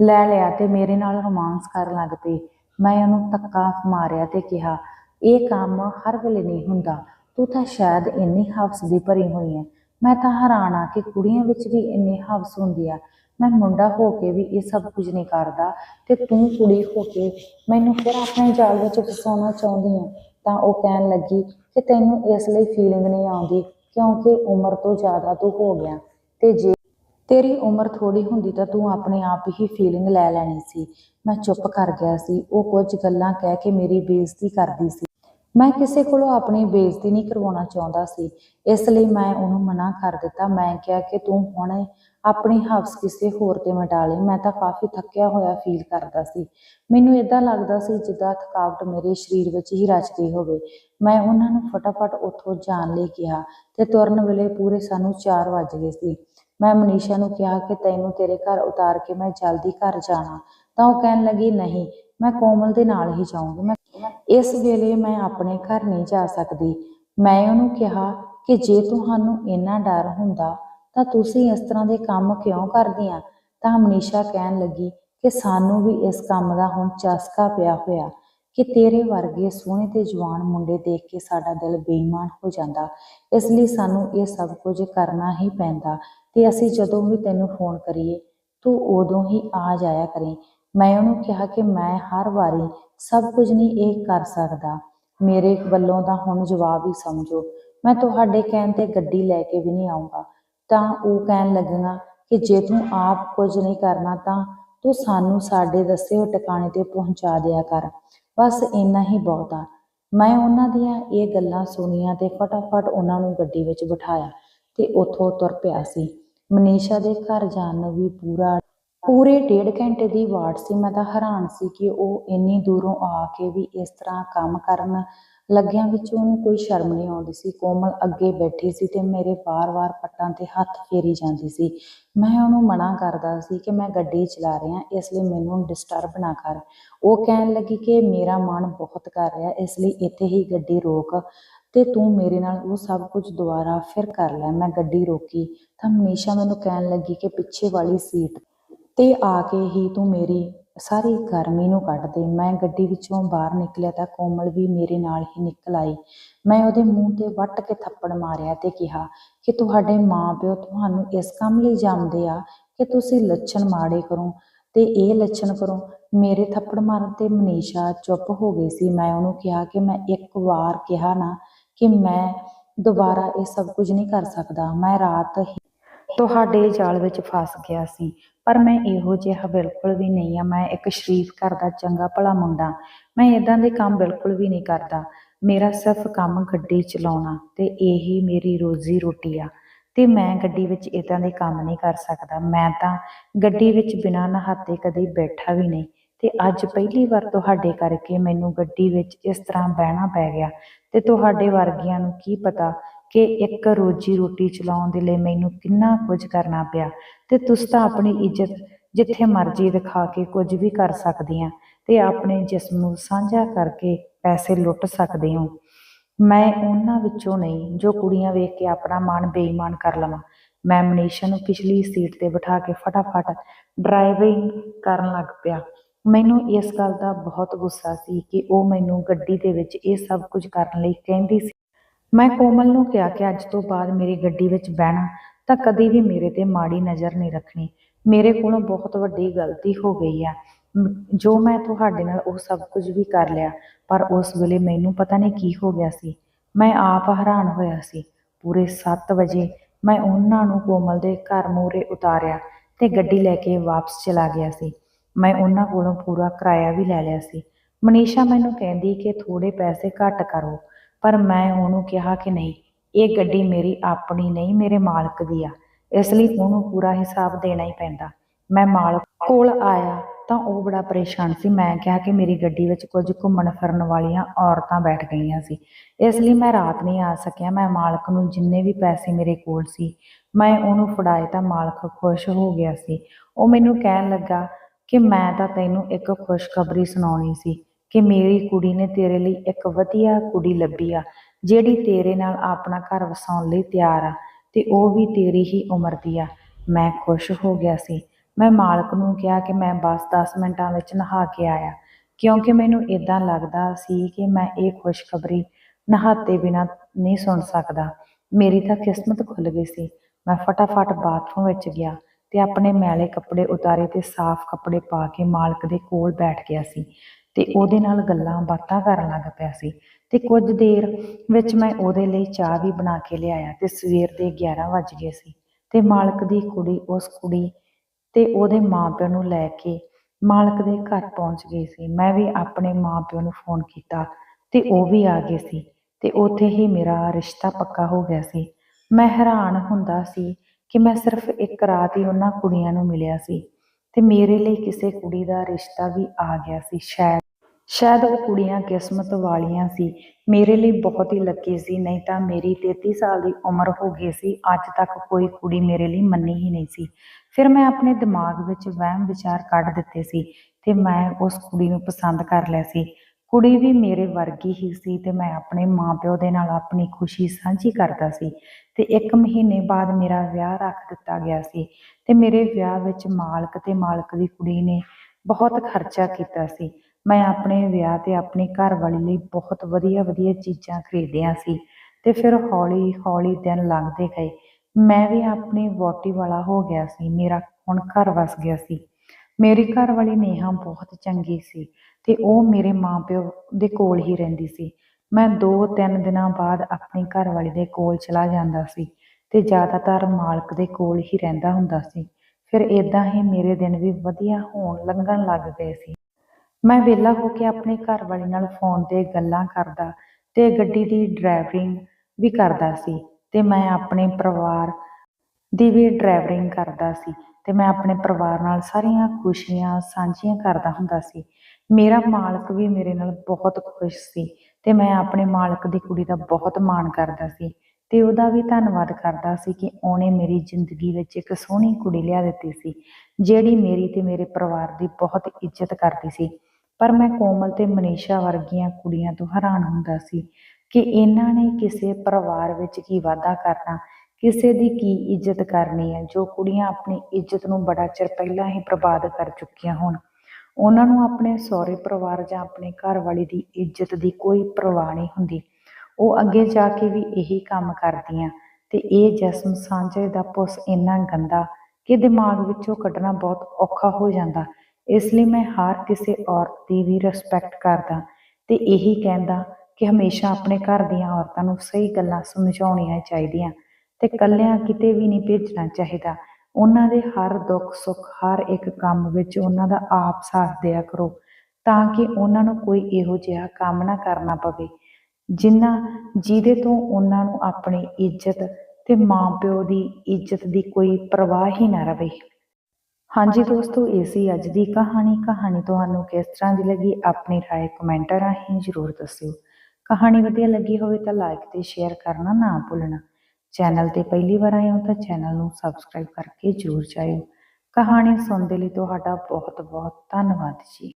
S1: ਲੈ ਲਿਆ ਤੇ ਮੇਰੇ ਨਾਲ ਰੋਮਾਂਸ ਕਰਨ ਲੱਗ ਪਈ। ਮੈਂ ਉਹਨੂੰ ਧੱਕਾ ਮਾਰਿਆ ਤੇ ਕਿਹਾ, ਇਹ ਕੰਮ ਹਰ ਵੇਲੇ ਨਹੀਂ ਹੁੰਦਾ। ਤੂੰ ਤਾਂ ਸ਼ਾਇਦ ਇੰਨੀ ਹਵਸ ਦੀ ਭਰੀ ਹੋਈ ਹੈ ਮੈਂ ਤਾਂ ਹੈਰਾਨ ਆ ਕਿ ਕੁੜੀਆਂ ਵਿੱਚ ਵੀ ਇੰਨੀ ਹਵਸ ਹੁੰਦੀ ਆ। ਮੈਂ ਮੁੰਡਾ ਹੋ ਕੇ ਵੀ ਇਹ ਸਭ ਕੁਝ ਨਹੀਂ ਕਰਦਾ ਤੇ ਤੂੰ ਕੁੜੀ ਹੋ ਕੇ ਮੈਨੂੰ ਫਿਰ ਆਪਣੇ ਜਾਲ ਵਿੱਚ ਫਸਾਉਣਾ ਚਾਹੁੰਦੀ ਹੈ ਤਾਂ ਉਹ ਕਹਿਣ ਲੱਗੀ ਕਿ ਤੈਨੂੰ ਇਸ ਲਈ ਫੀਲਿੰਗ ਨਹੀਂ ਆਉਂਦੀ ਕਿਉਂਕਿ ਉਮਰ ਤੋਂ ਜ਼ਿਆਦਾ ਤੂੰ ਹੋ ਗਿਆ ਤੇ ਜੇ ਤੇਰੀ ਉਮਰ ਥੋੜੀ ਹੁੰਦੀ ਤਾਂ ਤੂੰ ਆਪਣੇ ਆਪ ਹੀ ਫੀਲਿੰਗ ਲੈ ਲੈਣੀ ਸੀ। ਮੈਂ ਚੁੱਪ ਕਰ ਗਿਆ ਸੀ। ਉਹ ਕੁਝ ਗੱਲਾਂ ਕਹਿ ਕੇ ਮੇਰੀ ਬੇਇੱਜ਼ਤੀ ਕਰਦੀ ਸੀ। ਮੈਂ ਕਿਸੇ ਕੋਲੋਂ ਆਪਣੀ ਬੇਇੱਜ਼ਤੀ ਨਹੀਂ ਕਰਵਾਉਣਾ ਚਾਹੁੰਦਾ ਸੀ। ਇਸ ਲਈ ਮੈਂ ਉਹਨੂੰ ਮਨਾ ਕਰ ਦਿੱਤਾ। ਮੈਂ ਕਿਹਾ ਕਿ ਤੂੰ ਹੁਣ ਆਪਣੀ ਹਵਸ ਕਿਸੇ ਹੋਰ ਤੇ ਮਿਟਾ ਲਈ। ਮੈਂ ਤਾਂ ਕਾਫੀ ਥੱਕਿਆ ਹੋਇਆ ਫੀਲ ਕਰਦਾ ਸੀ। ਮੈਨੂੰ ਇਦਾਂ ਲੱਗਦਾ ਸੀ ਜਿੱਦਾਂ ਥਕਾਵਟ ਮੇਰੇ ਸਰੀਰ ਵਿੱਚ ਹੀ ਰਚ ਗਈ ਹੋਵੇ। ਮੈਂ ਉਹਨਾਂ ਨੂੰ ਫਟਾਫਟ ਉੱਥੋਂ ਜਾਣ ਲਈ ਕਿਹਾ ਤੇ ਤੁਰਨ ਵੇਲੇ ਪੂਰੇ ਸਾਨੂੰ 4 ਵੱਜ ਗਏ ਸੀ। ਮੈਂ ਮਨੀਸ਼ਾ ਨੂੰ ਕਿਹਾ ਕਿ ਤੈਨੂੰ ਤੇਰੇ ਘਰ ਉਤਾਰ ਕੇ ਮੈਂ ਜਲਦੀ ਘਰ ਜਾਣਾ। ਤਾਂ ਉਹ ਕਹਿਣ ਲੱਗੀ, ਨਹੀਂ, ਮੈਂ ਕੋਮਲ ਦੇ ਨਾਲ ਹੀ ਜਾਊਂਗੀ। ਮੈਂ ਇਸ ਵੇਲੇ ਮੈਂ ਆਪਣੇ ਘਰ ਨਹੀਂ ਜਾ ਸਕਦੀ। ਮੈਂ ਉਹਨੂੰ ਕਿਹਾ ਕਿ ਜੇ ਤੁਹਾਨੂੰ ਇੰਨਾ ਡਰ ਹੁੰਦਾ ਤਾਂ ਤੁਸੀਂ ਇਸ ਤਰ੍ਹਾਂ ਦੇ ਕੰਮ ਕਿਉਂ ਕਰਦੀਆਂ ਤਾਂ ਮਨੀਸ਼ਾ ਕਹਿਣ ਲੱਗੀ ਕਿ ਸਾਨੂੰ ਵੀ ਇਸ ਕੰਮ ਦਾ ਹੁਣ ਚਸਕਾ ਪਿਆ ਹੋਇਆ ਕਿ ਤੇਰੇ ਵਰਗੇ ਸੋਹਣੇ ਤੇ ਜਵਾਨ ਮੁੰਡੇ ਦੇਖ ਕੇ ਸਾਡਾ ਦਿਲ ਬੇਈਮਾਨ ਹੋ ਜਾਂਦਾ। ਇਸ ਲਈ ਸਾਨੂੰ ਇਹ ਸਭ ਕੁਝ ਕਰਨਾ ਹੀ ਪੈਂਦਾ। ਤੇ ਅਸੀਂ ਜਦੋਂ ਵੀ ਤੈਨੂੰ ਫੋਨ ਕਰੀਏ, ਤੂੰ ਉਦੋਂ ਹੀ ਆ ਜਾਇਆ ਕਰੀ। ਮੈਂ ਉਹਨੂੰ ਕਿਹਾ ਕਿ ਮੈਂ ਹਰ ਵਾਰੀ ਸਭ ਕੁਝ ਨਹੀਂ ਇਹ ਕਰ ਸਕਦਾ। ਮੇਰੇ ਵੱਲੋਂ ਦਾ ਹੁਣ ਜਵਾਬ ਹੀ ਸਮਝੋ। ਮੈਂ ਤੁਹਾਡੇ ਕਹਿਣ ਤੇ ਗੱਡੀ ਲੈ ਕੇ ਵੀ ਨਹੀਂ ਆਉਂਗਾ ਤਾਂ ਉਹ ਕਹਿਣ ਲੱਗੇਗਾ ਕਿ ਜੇ ਤੂੰ ਆਪ ਕੁਝ ਨਹੀਂ ਕਰਨਾ ਤਾਂ ਤੂੰ ਸਾਨੂੰ ਸਾਡੇ ਦੱਸੇ ਹੋਏ ਟਿਕਾਣੇ ਤੇ ਪਹੁੰਚਾ ਦਿਆ ਕਰ। ਬਸ ਇੰਨਾ ਹੀ ਬਹੁਤ ਆ। ਮੈਂ ਉਹਨਾਂ ਦੀਆਂ ਇਹ ਗੱਲਾਂ ਸੁਣੀਆਂ ਤੇ ਫਟਾਫਟ ਉਹਨਾਂ ਨੂੰ ਗੱਡੀ ਵਿੱਚ ਬਿਠਾਇਆ ਤੇ ਉੱਥੋਂ ਤੁਰ ਪਿਆ ਸੀ। ਮਨੀਸ਼ਾ ਦੇ ਘਰ ਜਾਣ ਨੂੰ ਵੀ ਪੂਰਾ ਪੂਰੇ ਡੇਢ ਘੰਟੇ ਦੀ ਵਾਟ ਸੀ। ਮੈਂ ਤਾਂ ਹੈਰਾਨ ਸੀ ਕਿ ਉਹ ਇੰਨੀ ਦੂਰੋਂ ਆ ਕੇ ਵੀ ਇਸ ਤਰ੍ਹਾਂ ਕੰਮ ਕਰਨ ਲੱਗਿਆਂ ਵਿੱਚ ਉਹਨੂੰ ਕੋਈ ਸ਼ਰਮ ਨਹੀਂ ਆਉਂਦੀ ਸੀ। ਕੋਮਲ ਅੱਗੇ ਬੈਠੀ ਸੀ ਤੇ ਮੇਰੇ ਵਾਰ-ਵਾਰ ਪੱਟਾਂ ਤੇ ਹੱਥ ਫੇਰੀ ਜਾਂਦੀ ਸੀ। ਮੈਂ ਉਹਨੂੰ ਮਨਾ ਕਰਦਾ ਸੀ ਕਿ ਮੈਂ ਗੱਡੀ ਚਲਾ ਰਿਹਾ, ਇਸ ਲਈ ਮੈਨੂੰ ਡਿਸਟਰਬ ਨਾ ਕਰ। ਉਹ ਕਹਿਣ ਲੱਗੀ ਕਿ ਮੇਰਾ ਮਨ ਬਹੁਤ ਕਰ ਰਿਹਾ, ਇਸ ਲਈ ਇੱਥੇ ਹੀ ਗੱਡੀ ਰੋਕ ਤੇ ਤੂੰ ਮੇਰੇ ਨਾਲ ਉਹ ਸਭ ਕੁਝ ਦੁਬਾਰਾ ਫਿਰ ਕਰ ਲੈ, ਮੈਂ ਗੱਡੀ ਰੋਕੀ। ਤਾਂ ਮਨੀਸ਼ਾ ਮੈਨੂੰ ਕਹਿਣ ਲੱਗੀ ਕਿ ਪਿੱਛੇ ਵਾਲੀ ਸੀਟ ਤੇ ਆ ਕੇ ਹੀ ਤੂੰ ਮੇਰੀ ਸਾਰੀ ਗਰਮੀ ਨੂੰ ਕੱਢ ਮੈਂ ਗੱਡੀ ਵਿੱਚੋਂ ਬਾਹਰ ਨਿਕਲਿਆ ਤਾਂ ਕੋਮਲ ਵੀ ਮੇਰੇ ਨਾਲ ਹੀ ਨਿਕਲ ਆਈ। ਮੈਂ ਉਹਦੇ ਮੂੰਹ ਤੇ ਵੱਟ ਕੇ ਥੱਪੜ ਮਾਰਿਆ ਤੇ ਕਿਹਾ ਕਿ ਤੁਹਾਡੇ ਮਾਪਿਓ ਤੁਹਾਨੂੰ ਇਸ ਕੰਮ ਲਈ ਜਾਂਦੇ ਆ ਕਿ ਤੁਸੀਂ ਲੱਛਣ ਮਾੜੇ ਕਰੋ ਤੇ ਇਹ ਲੱਛਣ ਕਰੋ। ਮੇਰੇ ਥੱਪੜ ਮਾਰਨ ਤੇ ਮਨੀਸ਼ਾ ਚੁੱਪ ਹੋ ਗਈ ਸੀ। ਮੈਂ ਉਹਨੂੰ ਕਿਹਾ ਕਿ ਮੈਂ ਇੱਕ ਵਾਰ ਕਿਹਾ ਨਾ ਕਿ ਮੈਂ ਦੁਬਾਰਾ ਇਹ ਸਭ ਕੁਝ ਨਹੀਂ ਕਰ ਸਕਦਾ। ਮੈਂ ਰਾਤ ਤੁਹਾਡੇ ਜਾਲ ਵਿੱਚ ਫਸ ਗਿਆ ਸੀ। ਪਰ ਮੈਂ ਇਹੋ ਜਿਹਾ ਬਿਲਕੁਲ ਵੀ ਨਹੀਂ ਆ। ਮੈਂ ਇੱਕ ਸ਼ਰੀਫ ਘਰ ਦਾ ਚੰਗਾ ਭਲਾ ਮੁੰਡਾ। ਮੈਂ ਇਦਾਂ ਦੇ ਕੰਮ ਬਿਲਕੁਲ ਵੀ ਨਹੀਂ ਕਰਦਾ। ਮੇਰਾ ਸਿਰਫ ਕੰਮ ਗੱਡੀ ਚਲਾਉਣਾ ਤੇ ਇਹੀ ਮੇਰੀ ਰੋਜ਼ੀ ਰੋਟੀ ਆ। ਤੇ ਮੈਂ ਗੱਡੀ ਵਿੱਚ ਇਦਾਂ ਦੇ ਕੰਮ ਨਹੀਂ ਕਰ ਸਕਦਾ। ਮੈਂ ਤਾਂ ਗੱਡੀ ਵਿੱਚ ਬਿਨਾਂ ਨਹਾਤੇ ਕਦੇ ਬੈਠਾ ਵੀ ਨਹੀਂ। ਤੇ ਅੱਜ ਪਹਿਲੀ ਵਾਰ ਤੁਹਾਡੇ ਕਰਕੇ ਮੈਨੂੰ ਗੱਡੀ ਵਿੱਚ ਇਸ ਤਰ੍ਹਾਂ ਬਹਿਣਾ ਪੈ ਗਿਆ। ਤੇ ਤੁਹਾਡੇ ਵਰਗਿਆਂ ਨੂੰ ਕੀ ਪਤਾ ਕਿ ਇੱਕ ਰੋਜੀ ਰੋਟੀ ਚਲਾਉਣ ਦੇ ਲਈ ਮੈਨੂੰ ਕਿੰਨਾ ਕੁਝ ਕਰਨਾ ਪਿਆ ਤੇ ਤੁਸੀਂ ਤਾਂ ਆਪਣੀ ਇੱਜ਼ਤ ਜਿੱਥੇ ਮਰਜ਼ੀ ਦਿਖਾ ਕੇ ਕੁਝ ਵੀ ਕਰ ਸਕਦੇ ਸਕਦੀਆਂ ਤੇ ਆਪਣੇ ਜਿਸਮ ਨੂੰ ਸਾਂਝਾ ਕਰਕੇ ਪੈਸੇ ਲੁੱਟ ਸਕਦੇ ਹੋ। ਮੈਂ ਉਹਨਾਂ ਵਿੱਚੋਂ ਨਹੀਂ, ਜੋ ਕੁੜੀਆਂ ਵੇਖ ਕੇ ਆਪਣਾ ਮਨ ਬੇਈਮਾਨ ਕਰ ਲਵਾਂ। ਮੈਂ ਮਨੀਸ਼ਾ ਨੂੰ ਪਿਛਲੀ ਸੀਟ ਤੇ ਬਿਠਾ ਕੇ ਫਟਾਫਟ ਡਰਾਈਵਿੰਗ ਕਰਨ ਲੱਗ ਪਿਆ। ਮੈਨੂੰ ਇਸ ਗੱਲ ਦਾ ਬਹੁਤ ਗੁੱਸਾ ਸੀ ਕਿ ਉਹ ਮੈਨੂੰ ਗੱਡੀ ਦੇ ਵਿੱਚ ਇਹ ਸਭ ਕੁਝ ਕਰਨ ਲਈ ਕਹਿੰਦੀ ਸੀ। ਮੈਂ ਕੋਮਲ ਨੂੰ ਕਿਹਾ ਕਿ ਅੱਜ ਤੋਂ ਬਾਅਦ ਮੇਰੀ ਗੱਡੀ ਵਿੱਚ ਬਹਿਣਾ ਤਾਂ ਕਦੀ ਵੀ ਮੇਰੇ ਤੇ ਮਾੜੀ ਨਜ਼ਰ ਨਹੀਂ ਰੱਖਣੀ। ਮੇਰੇ ਕੋਲੋਂ ਬਹੁਤ ਵੱਡੀ ਗਲਤੀ ਹੋ ਗਈ ਆ। ਜੋ ਮੈਂ ਤੁਹਾਡੇ ਨਾਲ ਉਹ ਸਭ ਕੁਝ ਵੀ ਕਰ ਲਿਆ, ਪਰ ਉਸ ਵੇਲੇ ਮੈਨੂੰ ਪਤਾ ਨਹੀਂ ਕੀ ਹੋ ਗਿਆ ਸੀ। ਮੈਂ ਆਪ ਹੈਰਾਨ ਹੋਇਆ ਸੀ। ਪੂਰੇ 7 ਵਜੇ ਮੈਂ ਉਹਨਾਂ ਨੂੰ ਕੋਮਲ ਦੇ ਘਰ ਮੂਹਰੇ ਉਤਾਰਿਆ ਤੇ ਗੱਡੀ ਲੈ ਕੇ ਵਾਪਸ ਚਲਾ ਗਿਆ ਸੀ। ਮੈਂ ਉਹਨਾਂ ਕੋਲੋਂ ਪੂਰਾ ਕਿਰਾਇਆ ਵੀ ਲੈ ਲਿਆ ਸੀ। ਮਨੀਸ਼ਾ ਮੈਨੂੰ ਕਹਿੰਦੀ ਕਿ ਥੋੜੇ ਪੈਸੇ ਘੱਟ ਕਰੋ। ਪਰ ਮੈਂ ਉਹਨੂੰ ਕਿਹਾ ਕਿ ਨਹੀਂ, ਇਹ ਗੱਡੀ ਮੇਰੀ ਆਪਣੀ ਨਹੀਂ, ਮੇਰੇ ਮਾਲਕ ਦੀ ਆ। ਇਸ ਲਈ ਉਹਨੂੰ ਪੂਰਾ ਹਿਸਾਬ ਦੇਣਾ ਹੀ ਪੈਂਦਾ। ਮੈਂ ਮਾਲਕ ਕੋਲ ਆਇਆ ਤਾਂ ਉਹ ਬੜਾ ਪਰੇਸ਼ਾਨ ਸੀ। ਮੈਂ ਕਿਹਾ ਕਿ ਮੇਰੀ ਗੱਡੀ ਵਿੱਚ ਕੁਝ ਘੁੰਮਣ ਫਿਰਨ ਵਾਲੀਆਂ ਔਰਤਾਂ ਬੈਠ ਗਈਆਂ ਸੀ। ਇਸ ਲਈ ਮੈਂ ਰਾਤ ਨਹੀਂ ਆ ਸਕਿਆ। ਮੈਂ ਮਾਲਕ ਨੂੰ ਜਿੰਨੇ ਵੀ ਪੈਸੇ ਮੇਰੇ ਕੋਲ ਸੀ, ਮੈਂ ਉਹਨੂੰ ਫੜਾਏ ਤਾਂ ਮਾਲਕ ਖੁਸ਼ ਹੋ ਗਿਆ ਸੀ। ਉਹ ਮੈਨੂੰ ਕਹਿਣ ਲੱਗਾ ਕਿ ਮੈਂ ਤਾਂ ਤੈਨੂੰ ਇੱਕ ਖੁਸ਼ਖਬਰੀ ਸੁਣਾਉਣੀ ਸੀ। ਕਿ ਮੇਰੀ ਕੁੜੀ ਨੇ ਤੇਰੇ ਲਈ ਇੱਕ ਵਧੀਆ ਕੁੜੀ ਲੱਭੀ ਆ, ਜਿਹੜੀ ਤੇਰੇ ਨਾਲ ਆਪਣਾ ਘਰ ਵਸਾਉਣ ਲਈ ਤਿਆਰ ਆ, ਤੇ ਉਹ ਵੀ ਤੇਰੀ ਹੀ ਉਮਰ ਦੀ ਆ। ਮੈਂ ਖੁਸ਼ ਹੋ ਗਿਆ ਸੀ। ਮੈਂ ਮਾਲਕ ਨੂੰ ਕਿਹਾ ਕਿ ਮੈਂ ਬਸ 10 ਮਿੰਟਾਂ ਵਿੱਚ ਨਹਾ ਕੇ ਆਇਆ, ਕਿਉਂਕਿ ਮੈਨੂੰ ਇਦਾਂ ਲੱਗਦਾ ਸੀ ਕਿ ਮੈਂ ਇਹ ਖੁਸ਼ਖਬਰੀ ਨਹਾਤੇ ਬਿਨਾਂ ਨਹੀਂ ਸੁਣ ਸਕਦਾ। ਮੇਰੀ ਤਾਂ ਕਿਸਮਤ ਖੁੱਲ ਗਈ ਸੀ। ਮੈਂ ਫਟਾਫਟ ਬਾਥਰੂਮ ਵਿੱਚ ਗਿਆ ਤੇ ਆਪਣੇ ਮੈਲੇ ਕੱਪੜੇ ਉਤਾਰੇ ਤੇ ਸਾਫ਼ ਕੱਪੜੇ ਪਾ ਕੇ ਮਾਲਕ ਦੇ ਕੋਲ ਬੈਠ ਗਿਆ ਸੀ। ਤੇ ਉਹਦੇ ਨਾਲ ਗੱਲਾਂ ਬਾਤਾਂ ਕਰਨ ਲੱਗ ਪਿਆ ਸੀ ਤੇ ਕੁਝ ਦੇਰ ਵਿੱਚ ਮੈਂ ਉਹਦੇ ਲਈ ਚਾਹ ਵੀ ਬਣਾ ਕੇ ਲਿਆਇਆ ਤੇ ਸਵੇਰ ਦੇ 11 ਵੱਜ ਗਏ ਸੀ ਤੇ ਮਾਲਕ ਦੀ ਕੁੜੀ ਉਸ ਕੁੜੀ ਤੇ ਉਹਦੇ ਮਾਪਿਆਂ ਨੂੰ ਲੈ ਕੇ ਮਾਲਕ ਦੇ ਘਰ ਪਹੁੰਚ ਗਈ ਸੀ। ਮੈਂ ਵੀ ਆਪਣੇ ਮਾਪਿਆਂ ਨੂੰ ਫੋਨ ਕੀਤਾ ਤੇ ਉਹ ਵੀ ਆ ਗਏ ਸੀ ਤੇ ਉੱਥੇ ਹੀ ਮੇਰਾ ਰਿਸ਼ਤਾ ਪੱਕਾ ਹੋ ਗਿਆ ਸੀ। ਮੈਂ ਹੈਰਾਨ ਹੁੰਦਾ ਸੀ ਕਿ ਮੈਂ ਸਿਰਫ ਇੱਕ ਰਾਤ ਹੀ ਉਹਨਾਂ ਕੁੜੀਆਂ ਨੂੰ ਮਿਲਿਆ ਸੀ ਤੇ ਮੇਰੇ ਲਈ ਕਿਸੇ ਕੁੜੀ ਦਾ ਰਿਸ਼ਤਾ ਵੀ ਆ ਗਿਆ ਸੀ ਸ਼ਾਇਦ ਸ਼ਾਇਦ ਉਹ ਕੁੜੀਆਂ ਕਿਸਮਤ ਵਾਲੀਆਂ ਸੀ। ਮੇਰੇ ਲਈ ਬਹੁਤ ਹੀ ਲੱਕੀ ਸੀ, ਨਹੀਂ ਤਾਂ ਮੇਰੀ 33 ਸਾਲ ਦੀ ਉਮਰ ਹੋ ਗਈ ਸੀ। ਅੱਜ ਤੱਕ ਕੋਈ ਕੁੜੀ ਮੇਰੇ ਲਈ ਮੰਨੀ ਹੀ ਨਹੀਂ ਸੀ। ਫਿਰ ਮੈਂ ਆਪਣੇ ਦਿਮਾਗ ਵਿੱਚ ਵਹਿਮ ਵਿਚਾਰ ਕੱਢ ਦਿੱਤੇ ਸੀ ਤੇ ਮੈਂ ਉਸ ਕੁੜੀ ਨੂੰ ਪਸੰਦ ਕਰ ਲਿਆ ਸੀ। ਕੁੜੀ ਵੀ ਮੇਰੇ ਵਰਗੀ ਹੀ ਸੀ ਤੇ ਮੈਂ ਆਪਣੇ ਮਾਪਿਓ ਦੇ ਨਾਲ ਆਪਣੀ ਖੁਸ਼ੀ ਸਾਂਝੀ ਕਰਦਾ ਸੀ ਤੇ ਇੱਕ ਮਹੀਨੇ ਬਾਅਦ ਮੇਰਾ ਵਿਆਹ ਰੱਖ ਦਿੱਤਾ ਗਿਆ ਸੀ ਤੇ ਮੇਰੇ ਵਿਆਹ ਵਿੱਚ ਮਾਲਕ ਤੇ ਮਾਲਕ ਦੀ ਕੁੜੀ ਨੇ ਬਹੁਤ ਖਰਚਾ ਕੀਤਾ ਸੀ। ਮੈਂ ਆਪਣੇ ਵਿਆਹ ਤੇ ਆਪਣੀ ਘਰਵਾਲੀ ਲਈ ਬਹੁਤ ਵਧੀਆ ਵਧੀਆ ਚੀਜ਼ਾਂ ਖਰੀਦੀਆਂ ਸੀ ਤੇ ਫਿਰ ਹੌਲੀ ਹੌਲੀ ਦਿਨ ਲੰਘਦੇ ਗਏ। ਮੈਂ ਵੀ ਆਪਣੀ ਵਹੁਟੀ ਵਾਲਾ ਹੋ ਗਿਆ ਸੀ, ਮੇਰਾ ਹੁਣ ਘਰ ਵੱਸ ਗਿਆ ਸੀ। ਮੇਰੀ ਘਰ ਵਾਲੀ ਨੇਹਾ ਬਹੁਤ ਚੰਗੀ ਸੀ ਤੇ ਉਹ ਮੇਰੇ ਮਾਂ ਪਿਓ ਦੇ ਕੋਲ ਹੀ ਰਹਿੰਦੀ ਸੀ। ਮੈਂ 2-3 ਦਿਨਾਂ ਬਾਅਦ ਆਪਣੀ ਘਰਵਾਲੀ ਦੇ ਕੋਲ ਚਲਾ ਜਾਂਦਾ ਸੀ ਤੇ ਜ਼ਿਆਦਾਤਰ ਮਾਲਕ ਦੇ ਕੋਲ ਹੀ ਰਹਿੰਦਾ ਹੁੰਦਾ ਸੀ। ਫਿਰ ਇੱਦਾਂ ਹੀ ਮੇਰੇ ਦਿਨ ਵੀ ਵਧੀਆ ਹੋਣ ਲੰਘਣ ਲੱਗ ਗਏ ਸੀ। ਮੈਂ ਵਿਹਲਾ ਹੋ ਕੇ ਆਪਣੇ ਘਰ ਵਾਲੇ ਨਾਲ ਫੋਨ ਤੇ ਗੱਲਾਂ ਕਰਦਾ ਤੇ ਗੱਡੀ ਦੀ ਡਰਾਈਵਿੰਗ ਵੀ ਕਰਦਾ ਸੀ ਤੇ ਮੈਂ ਆਪਣੇ ਪਰਿਵਾਰ ਦੀ ਵੀ ਡਰਾਈਵਿੰਗ ਕਰਦਾ ਸੀ ਤੇ ਮੈਂ ਆਪਣੇ ਪਰਿਵਾਰ ਨਾਲ ਸਾਰੀਆਂ ਖੁਸ਼ੀਆਂ ਸਾਂਝੀਆਂ ਕਰਦਾ ਹੁੰਦਾ ਸੀ। ਮੇਰਾ ਮਾਲਕ ਵੀ ਮੇਰੇ ਨਾਲ ਬਹੁਤ ਖੁਸ਼ ਸੀ ਤੇ ਮੈਂ ਆਪਣੇ ਮਾਲਕ ਦੀ ਕੁੜੀ ਦਾ ਬਹੁਤ ਮਾਣ ਕਰਦਾ ਸੀ ਤੇ ਉਹਦਾ ਵੀ ਧੰਨਵਾਦ ਕਰਦਾ ਸੀ ਕਿ ਉਹਨੇ ਮੇਰੀ ਜ਼ਿੰਦਗੀ ਵਿੱਚ ਇੱਕ ਸੋਹਣੀ ਕੁੜੀ ਲਿਆ ਦਿੱਤੀ ਸੀ, ਜਿਹੜੀ ਮੇਰੀ ਤੇ ਮੇਰੇ ਪਰਿਵਾਰ ਦੀ ਬਹੁਤ ਇੱਜ਼ਤ ਕਰਦੀ ਸੀ। ਪਰ ਮੈਂ ਕੋਮਲ ਤੇ ਮਨੀਸ਼ਾ ਵਰਗੀਆਂ ਕੁੜੀਆਂ ਤੋਂ ਹੈਰਾਨ ਹੁੰਦਾ ਸੀ ਕਿ ਇਹਨਾਂ ਨੇ ਕਿਸੇ ਪਰਿਵਾਰ ਵਿੱਚ ਕੀ ਵਾਧਾ ਕਰਨਾ, ਕਿਸੇ ਦੀ ਕੀ ਇੱਜ਼ਤ ਕਰਨੀ ਹੈ, ਜੋ ਕੁੜੀਆਂ ਆਪਣੀ ਇੱਜ਼ਤ ਨੂੰ ਬੜਾ ਚਿਰ ਪਹਿਲਾਂ ਹੀ ਬਰਬਾਦ ਕਰ ਚੁੱਕੀਆਂ ਹੋਣ। ਉਹਨਾਂ ਨੂੰ ਆਪਣੇ ਸਹੁਰੇ ਪਰਿਵਾਰ ਜਾਂ ਆਪਣੇ ਘਰ ਵਾਲੀ ਦੀ ਇੱਜ਼ਤ ਦੀ ਕੋਈ ਪਰਵਾਹ ਨਹੀਂ ਹੁੰਦੀ। ਉਹ ਅੱਗੇ ਜਾ ਕੇ ਵੀ ਇਹੀ ਕੰਮ ਕਰਦੀਆਂ ਤੇ ਇਹ ਜਸਮ ਸਾਂਝੇ ਦਾ ਪੁੱਸ ਇੰਨਾ ਗੰਦਾ ਕਿ ਦਿਮਾਗ ਵਿੱਚੋਂ ਕੱਢਣਾ ਬਹੁਤ ਔਖਾ ਹੋ ਜਾਂਦਾ। ਇਸ ਲਈ ਮੈਂ ਹਰ ਕਿਸੇ ਔਰਤ ਦੀ ਵੀ ਰਿਸਪੈਕਟ ਕਰਦਾ ਤੇ ਇਹੀ ਕਹਿੰਦਾ ਕਿ ਹਮੇਸ਼ਾ ਆਪਣੇ ਘਰ ਦੀਆਂ ਔਰਤਾਂ ਨੂੰ ਸਹੀ ਗੱਲਾਂ ਸਮਝਾਉਣੀਆਂ ਚਾਹੀਦੀਆਂ ਤੇ ਕੱਲਿਆਂ ਕਿਤੇ ਵੀ ਨਹੀਂ ਭੇਜਣਾ ਚਾਹੀਦਾ। ਉਹਨਾਂ ਦੇ ਹਰ ਦੁੱਖ ਸੁੱਖ, ਹਰ ਇੱਕ ਕੰਮ ਵਿੱਚ ਉਹਨਾਂ ਦਾ ਆਪ ਸਾਥ ਦਿਆ ਕਰੋ ਤਾਂ ਕਿ ਉਹਨਾਂ ਨੂੰ ਕੋਈ ਇਹੋ ਜਿਹਾ ਕੰਮ ਨਾ ਕਰਨਾ ਪਵੇ ਜਿਨ੍ਹਾਂ ਜਿਹਦੇ ਤੋਂ ਉਹਨਾਂ ਨੂੰ ਆਪਣੀ ਇੱਜ਼ਤ ਤੇ ਮਾਂ-ਪਿਓ ਦੀ ਇੱਜ਼ਤ ਦੀ ਕੋਈ ਪਰਵਾਹ ਹੀ ਨਾ ਰਵੇ। ਹਾਂਜੀ ਦੋਸਤੋ ਇਹ ਸੀ ਅੱਜ ਦੀ ਕਹਾਣੀ ਕਹਾਣੀ ਤੁਹਾਨੂੰ ਕਿਸ ਤਰ੍ਹਾਂ ਦੀ ਲੱਗੀ ਆਪਣੀ رائے ਕਮੈਂਟਾਂ ਰਾਹੀਂ ਜ਼ਰੂਰ ਦੱਸਿਓ ਕਹਾਣੀ ਵਧੀਆ ਲੱਗੀ ਹੋਵੇ ਤਾਂ ਲਾਈਕ ਤੇ ਸ਼ੇਅਰ ਕਰਨਾ ਨਾ ਭੁੱਲਣਾ ਚੈਨਲ ਤੇ ਪਹਿਲੀ ਵਾਰ ਆਏ ਹੋ ਤਾਂ ਚੈਨਲ ਨੂੰ ਸਬਸਕ੍ਰਾਈਬ ਕਰਕੇ ਜ਼ਰੂਰ ਜਾਇਓ ਕਹਾਣੀ ਸੁਣਨ ਦੇ ਲਈ ਤੁਹਾਡਾ ਬਹੁਤ ਬਹੁਤ ਧੰਨਵਾਦ ਜੀ